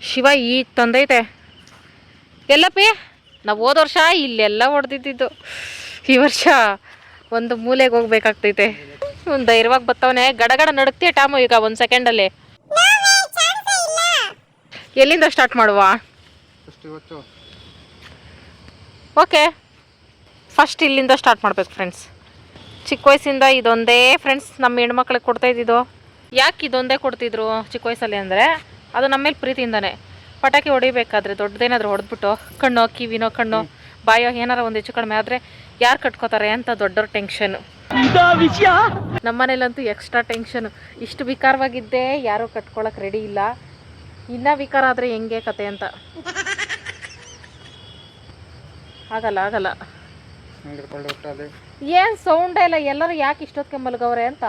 ಶಿವ ಈಗ ತಂದೈತೆ. ಎಲ್ಲಪ್ಪಿ ನಾವು ಹೋದ ವರ್ಷ ಇಲ್ಲೆಲ್ಲ ಹೊಡೆದಿದ್ದು. ಈ ವರ್ಷ ಒಂದು ಮೂಲೆಗೆ ಹೋಗ್ಬೇಕಾಗ್ತೈತೆ. ಒಂದು ಧೈರ್ಯವಾಗಿ ಬತ್ತವನೇ. ಗಡಗಡ ನಡುಕ್ತೀಯ ಟಾಮು ಈಗ ಒಂದು ಸೆಕೆಂಡಲ್ಲಿ ಎಲ್ಲಿಂದ ಸ್ಟಾರ್ಟ್ ಮಾಡುವ? ಓಕೆ ಫಸ್ಟ್ ಇಲ್ಲಿಂದ ಸ್ಟಾರ್ಟ್ ಮಾಡ್ಬೇಕು ಫ್ರೆಂಡ್ಸ್ ಚಿಕ್ಕ ವಯಸ್ಸಿಂದ ಇದೊಂದೇ ಫ್ರೆಂಡ್ಸ್ ನಮ್ಮ ಹೆಣ್ಮಕ್ಳಿಗೆ ಕೊಡ್ತಾ ಇದ್ದಿದ್ದು. ಯಾಕೆ ಇದೊಂದೇ ಕೊಡ್ತಿದ್ರು ಚಿಕ್ಕ ವಯಸ್ಸಲ್ಲಿ ಅಂದರೆ ಅದು ನಮ್ಮ ಮೇಲೆ ಪ್ರೀತಿಯಿಂದನೇ. ಪಟಾಕಿ ಹೊಡಿಬೇಕಾದ್ರೆ ದೊಡ್ಡದೇನಾದ್ರೂ ಹೊಡೆದ್ಬಿಟ್ಟು, ಕಣ್ಣು, ಕಿವಿನೋ, ಕಣ್ಣು, ಬಾಯೋ ಏನಾರ ಒಂದು ಹೆಚ್ಚು ಕಡಿಮೆ ಆದರೆ ಯಾರು ಕಟ್ಕೋತಾರೆ ಅಂತ ದೊಡ್ಡವ್ರ ಟೆನ್ಷನ್ ನಮ್ಮನೇಲಂತೂ ಎಕ್ಸ್ಟ್ರಾ ಟೆನ್ಷನ್ ಇಷ್ಟು ವಿಕಾರವಾಗಿದ್ದೇ ಯಾರೂ ಕಟ್ಕೊಳಕ್ಕೆ ರೆಡಿ ಇಲ್ಲ. ಇನ್ನ ವಿಕಾರ ಆದರೆ ಹೆಂಗೆ ಕತೆ ಅಂತ. ಆಗಲ್ಲ ಆಗಲ್ಲ. ಏನ್ ಸೌಂಡ್ ಇಲ್ಲ ಎಲ್ಲರೂ ಯಾಕೆ ಇಷ್ಟೊತ್ತಿಗೆ ಮಲಗವ್ರೆ ಅಂತ?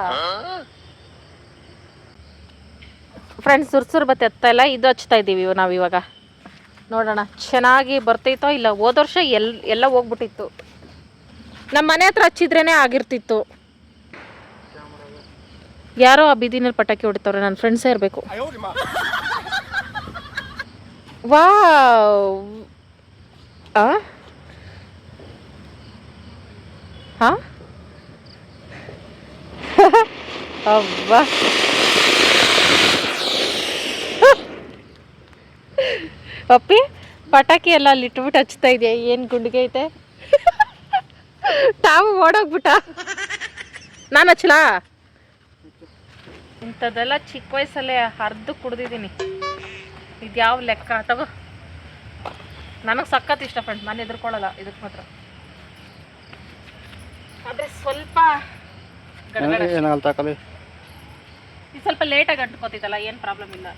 ಫ್ರೆಂಡ್ಸ್ ಸುರ್ಸುರ್ ಬತ್ತೆ ಎತ್ತ ಇಲ್ಲ ಇದು ಹಚ್ತಾ ಇದ್ದೀವಿ ನಾವು ಇವಾಗ. ನೋಡೋಣ ಚೆನ್ನಾಗಿ ಬರ್ತೈತೋ ಇಲ್ಲ ಹೋದ ವರ್ಷ ಎಲ್ ಎಲ್ಲ ಹೋಗ್ಬಿಟ್ಟಿತ್ತು. ನಮ್ಮ ಮನೆ ಹತ್ರ ಹಚ್ಚಿದ್ರೇನೆ ಆಗಿರ್ತಿತ್ತು. ಯಾರೋ ಆ ಬೀದಿನಲ್ಲಿ ಪಟಾಕಿ ಹೊಡಿತವ್ರೆ ನನ್ನ ಫ್ರೆಂಡ್ಸೇ ಇರಬೇಕು. ವಾ ಆ ಹಾಂ ಅಬ್ಬಾ ಅಪ್ಪಿ ಪಟಾಕಿ ಎಲ್ಲ ಅಲ್ಲಿ ಇಟ್ಬಿಟ್ಟು ಹಚ್ತಾ ಇದೆಯಾ ಏನು ಗುಂಡಿಗೆ ಐತೆ ತಾವು ಓಡೋಗ್ಬಿಟ್ಟ ನಾನು ಹಚ್ಚಲಾ ಇಂಥದ್ದೆಲ್ಲ ಚಿಕ್ಕ ವಯಸ್ಸಲ್ಲೇ ಹರಿದು ಕುಡ್ದಿದ್ದೀನಿ ಇದು ಯಾವ ಲೆಕ್ಕ ತಗೋ ನನಗೆ ಸಖತ್ ಇಷ್ಟ ಫ್ರೆಂಡ್ ನಾನು ಎದುರ್ಕೊಳ್ಳಲ್ಲ ಇದಕ್ಕೆ ಮಾತ್ರ ಆದರೆ ಸ್ವಲ್ಪ ಏನಾಗಲ್ಲ ತಾಕಲಿ ಇದು ಸ್ವಲ್ಪ ಲೇಟಾಗಿ ಅಂಟ್ಕೋತಿದ್ದಲ್ಲ ಏನು ಪ್ರಾಬ್ಲಮ್ ಇಲ್ಲ.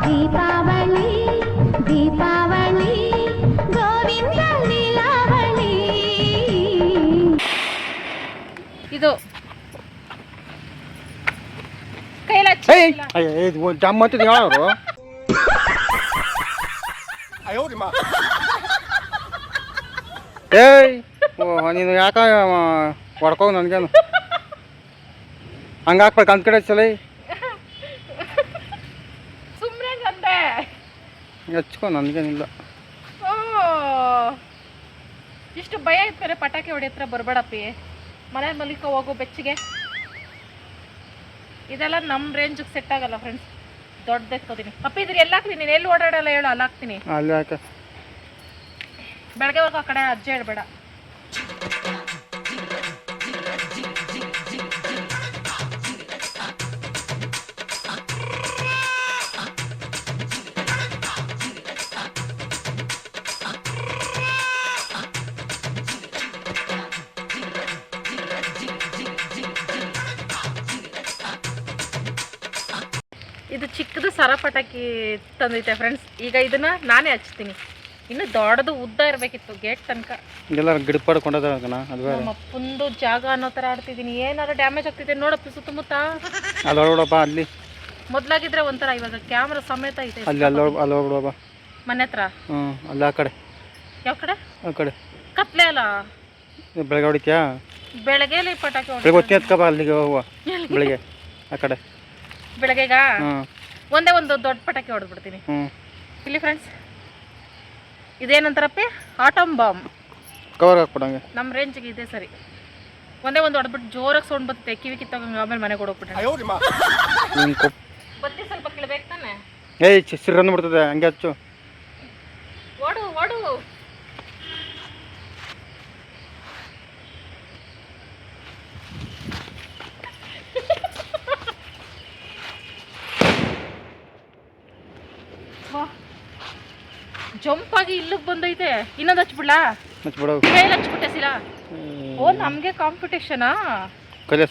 ದೀಪಾವಳಿ ದೀಪಾವಳಿ ಗೋವಿಂದ ಲೀಲಾವಳಿ. ಇದು ಕೈಲ ಅಯ್ಯ ಇದು ಜಮ್ ಅಂತಿದ್ದು ಹೇಳೋರು. ಏಯ್ ಓ ನೀನು ಯಾಕ ಹೊಡ್ಕೋ ನನಗೇನು? ಹಂಗಾಕ್ಬೇಕು ಅಂದ್ ಕಡೆ ಸಲ ಹಚ್ಕೋ ನನಗೇನಿಲ್ಲ. ಓ ಇಷ್ಟು ಭಯ ಇತ್ತು ಪಟಾಕಿ ಹೊಡಿ ಹತ್ರ ಬರಬೇಡಪ್ಪಿ. ಮನೆ ಮಲಿಕ ಹೋಗೋ ಬೆಚ್ಚಿಗೆ. ಇದೆಲ್ಲ ನಮ್ಮ ರೇಂಜಿಗೆ ಸೆಟ್ ಆಗಲ್ಲ ಫ್ರೆಂಡ್ಸ್ ದೊಡ್ಡದು ಎತ್ಕೋತೀನಿ. ಅಪ್ಪ ಇದ್ರೆ ಎಲ್ಲ ಹಾಕ್ತೀನಿ? ನೀನು ಎಲ್ಲಿ ಓಡಾಡಲ್ಲ ಹೇಳು ಅಲ್ಲಿ ಹಾಕ್ತೀನಿ. ಅಲ್ಲಿ ಬೆಳಗ್ಗೆವರೆಗೂ ಆ ಕಡೆ ಅಜ್ಜೆ ಹೇಳ್ಬೇಡ. ಇದು ಚಿಕ್ಕದು ಸರ ಪಟಾಕಿ ತಂದೈತೆ ಫ್ರೆಂಡ್ಸ್ ಈಗ ಇದನ್ನ ನಾನೇ ಹಚ್ತೀನಿ. ಇನ್ನು ದೊಡ್ಡದು ಉದ್ದ ಇರಬೇಕಿತ್ತು ಗೇಟ್ ತನಕ. ಎಲ್ಲ ಗಿಡ ನಮ್ಮ ಅಪ್ಪಂದು ಜಾಗ ಅನ್ನೋ ಥರ ಆಡ್ತಿದ್ದೀನಿ ಏನಾದ್ರು ಡ್ಯಾಮೇಜ್ ಆಗ್ತಿದೆ ನೋಡಪ್ಪ ಸುತ್ತಮುತ್ತ. ಅಲ್ಲಿ ಮೊದ್ಲಾಗಿದ್ರೆ ಒಂಥರ ಇವಾಗ ಕ್ಯಾಮ್ರಾ ಸಮೇತ ಐತೆ ಅಲ್ಲಿ ಮನೆ ಹತ್ರ? ಹ್ಞೂ ಅಲ್ಲಿ ಆ ಕಡೆ. ಯಾವ ಕಡೆ? ಆ ಕಡೆ. ಕತ್ಲೆ ಅಲ್ಲ? ಬೆಳಗ್ಗೆ ಹೊಡಿತೀಯಾ ಬೆಳಗ್ಗೆ ಪಟಾಕಿ ಎತ್ಕಪ್ಪ ಅಲ್ಲಿಗೆ ಹೋಗುವ ಬೆಳಿಗ್ಗೆ ಆ ಕಡೆ. ಬೆಳಗ್ಗೆಗ? ಒಂದೇ ಒಂದು ದೊಡ್ಡ ಪಟಾಕಿ ಹೊಡೆದ್ಬಿಡ್ತೀನಿ. ಇಲ್ಲಿ ಫ್ರೆಂಡ್ಸ್ ಇದೇನಂತಾರಪ್ಪಿ? Atom bomb. ಕವರ್ ಹಾಕ್ಬಿಡಂಗೆ. ನಮ್ಮ ರೇಂಜ್ಗೆ ಇದೆ ಸರಿ. ಒಂದೇ ಒಂದು ಹೊಡೆದ್ಬಿಟ್ಟು ಜೋರಾಗಿ ಸೌಂಡ್ ಬರ್ತೈತೆ ಕಿವಿ ಕಿತ್ತೋಗಂಗೆ ಆಮೇಲೆ ಮನೆಗೆ ಹೋಗ್ಬಿಟ್ಟೆ ಬತ್ತಿ ಸ್ವಲ್ಪ ಕೇಳಬೇಕು ತಾನೆ ಏಯ್ ಸಿರನ್ನು ಬಿಡ್ತದೆ ಹಂಗೆ ಹಚ್ಚು. ಜಂಪ್ ಆಗಿ ಇಲ್ಲಿಗೆ ಬಂದೈತೆ. ಇನ್ನೊಂದು ಹಚ್ಬಿಡ್ಲಾ? ಹಚ್ಬಿಡ. ಹಚ್ಬಿಟ್ಟೆ ಸಿಲಾ. ಓ ನಮಗೆ ಕಾಂಪಿಟೇಷನಾ ಕೈಲಿ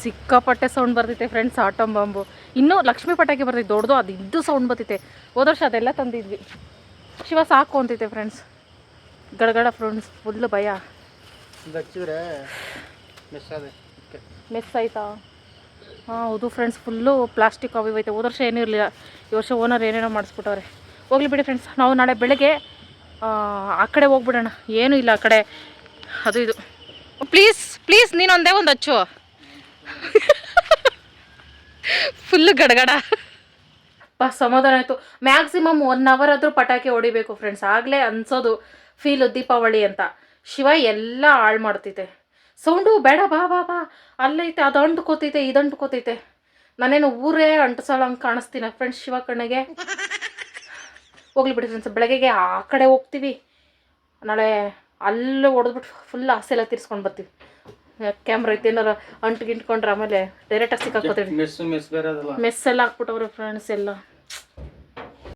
ಸಿಕ್ಕಾಪಟ್ಟೆ ಸೌಂಡ್ ಬರ್ತೈತೆ ಫ್ರೆಂಡ್ಸ್ ಆಟಮ್ ಬಾಂಬು. ಇನ್ನೂ ಲಕ್ಷ್ಮಿ ಪಟಾಕಿ ಬರ್ತೈತೆ ದೊಡ್ಡದು ಅದು ಇದ್ದು ಸೌಂಡ್ ಬರ್ತೈತೆ ಹೋದ ವರ್ಷ ಅದೆಲ್ಲ ತಂದಿದ್ವಿ. ಶಿವ ಸಾಕು ಅಂತೈತೆ ಫ್ರೆಂಡ್ಸ್ ಗಡಗಡ ಫ್ರೆಂಡ್ಸ್ ಫುಲ್ ಭಯ. ಮಿಸ್ ಆಯ್ತಾ? ಹಾಂ ಹೌದು ಫ್ರೆಂಡ್ಸ್ ಫುಲ್ಲು ಪ್ಲಾಸ್ಟಿಕ್ ಅವು ಐತೆ. ಹೋದ ವರ್ಷ ಏನೂ ಇರಲಿಲ್ಲ. ಈ ವರ್ಷ ಓನರ್ ಏನೇನೋ ಮಾಡಿಸ್ಬಿಟ್ಟವ್ರೆ. ಹೋಗ್ಲಿ ಬಿಡಿ ಫ್ರೆಂಡ್ಸ್ ನಾವು ನಾಳೆ ಬೆಳಗ್ಗೆ ಆ, ಕಡೆ ಹೋಗ್ಬಿಡೋಣ. ಏನೂ ಇಲ್ಲ ಆ ಕಡೆ. ಅದು ಇದು. ಪ್ಲೀಸ್ ಪ್ಲೀಸ್ ನೀನೊಂದೇ ಒಂದು ಹಚ್ಚು. ಫುಲ್ಲು ಗಡಗಡ. ಬಾ ಸಮಾಧಾನ ಆಯಿತು. ಮ್ಯಾಕ್ಸಿಮಮ್ ಒನ್ ಅವರ್ ಆದರೂ ಪಟಾಕಿ ಹೊಡಿಬೇಕು ಫ್ರೆಂಡ್ಸ್ ಆಗಲೇ ಅನ್ಸೋದು. ಫೀಲು ದೀಪಾವಳಿ ಅಂತ. ಶಿವ ಎಲ್ಲ ಹಾಳು ಮಾಡ್ತೈತೆ ಸೌಂಡು ಬೇಡ ಬಾ ಬಾ ಬಾ. ಅಲ್ಲೈತೆ ಅದು ಅಂಟ್ಕೋತೈತೆ ಇದು ಅಂಟ್ಕೋತೈತೆ. ನಾನೇನು ಊರೇ ಅಂಟಿಸೋಳಂಗೆ ಕಾಣಿಸ್ತೀನಿ ಫ್ರೆಂಡ್ಸ್ ಶಿವ ಕಣ್ಣಿಗೆ. ಹೋಗ್ಲಿ ಬಿಡಿ ಫ್ರೆಂಡ್ಸ್ ಬೆಳಗ್ಗೆಗೆ ಆ ಕಡೆ ಹೋಗ್ತೀವಿ. ನಾಳೆ ಅಲ್ಲೇ ಹೊಡೆದ್ಬಿಟ್ಟು ಫುಲ್ ಆಸೆ ಎಲ್ಲ ತೀರ್ಸ್ಕೊಂಡು ಬರ್ತೀವಿ. ಕ್ಯಾಮ್ರಾ ಐತೆ ಏನಾರ ಅಂಟು ಗಿಂಟ್ಕೊಂಡ್ರೆ ಆಮೇಲೆ ಡೈರೆಕ್ಟಾಗಿ ಸಿಕ್ಕಾಕೋತೀವಿ ಮಿಸ್ ಎಲ್ಲ ಹಾಕ್ಬಿಟ್ಟವ್ರೆ ಫ್ರೆಂಡ್ಸ್ ಎಲ್ಲ.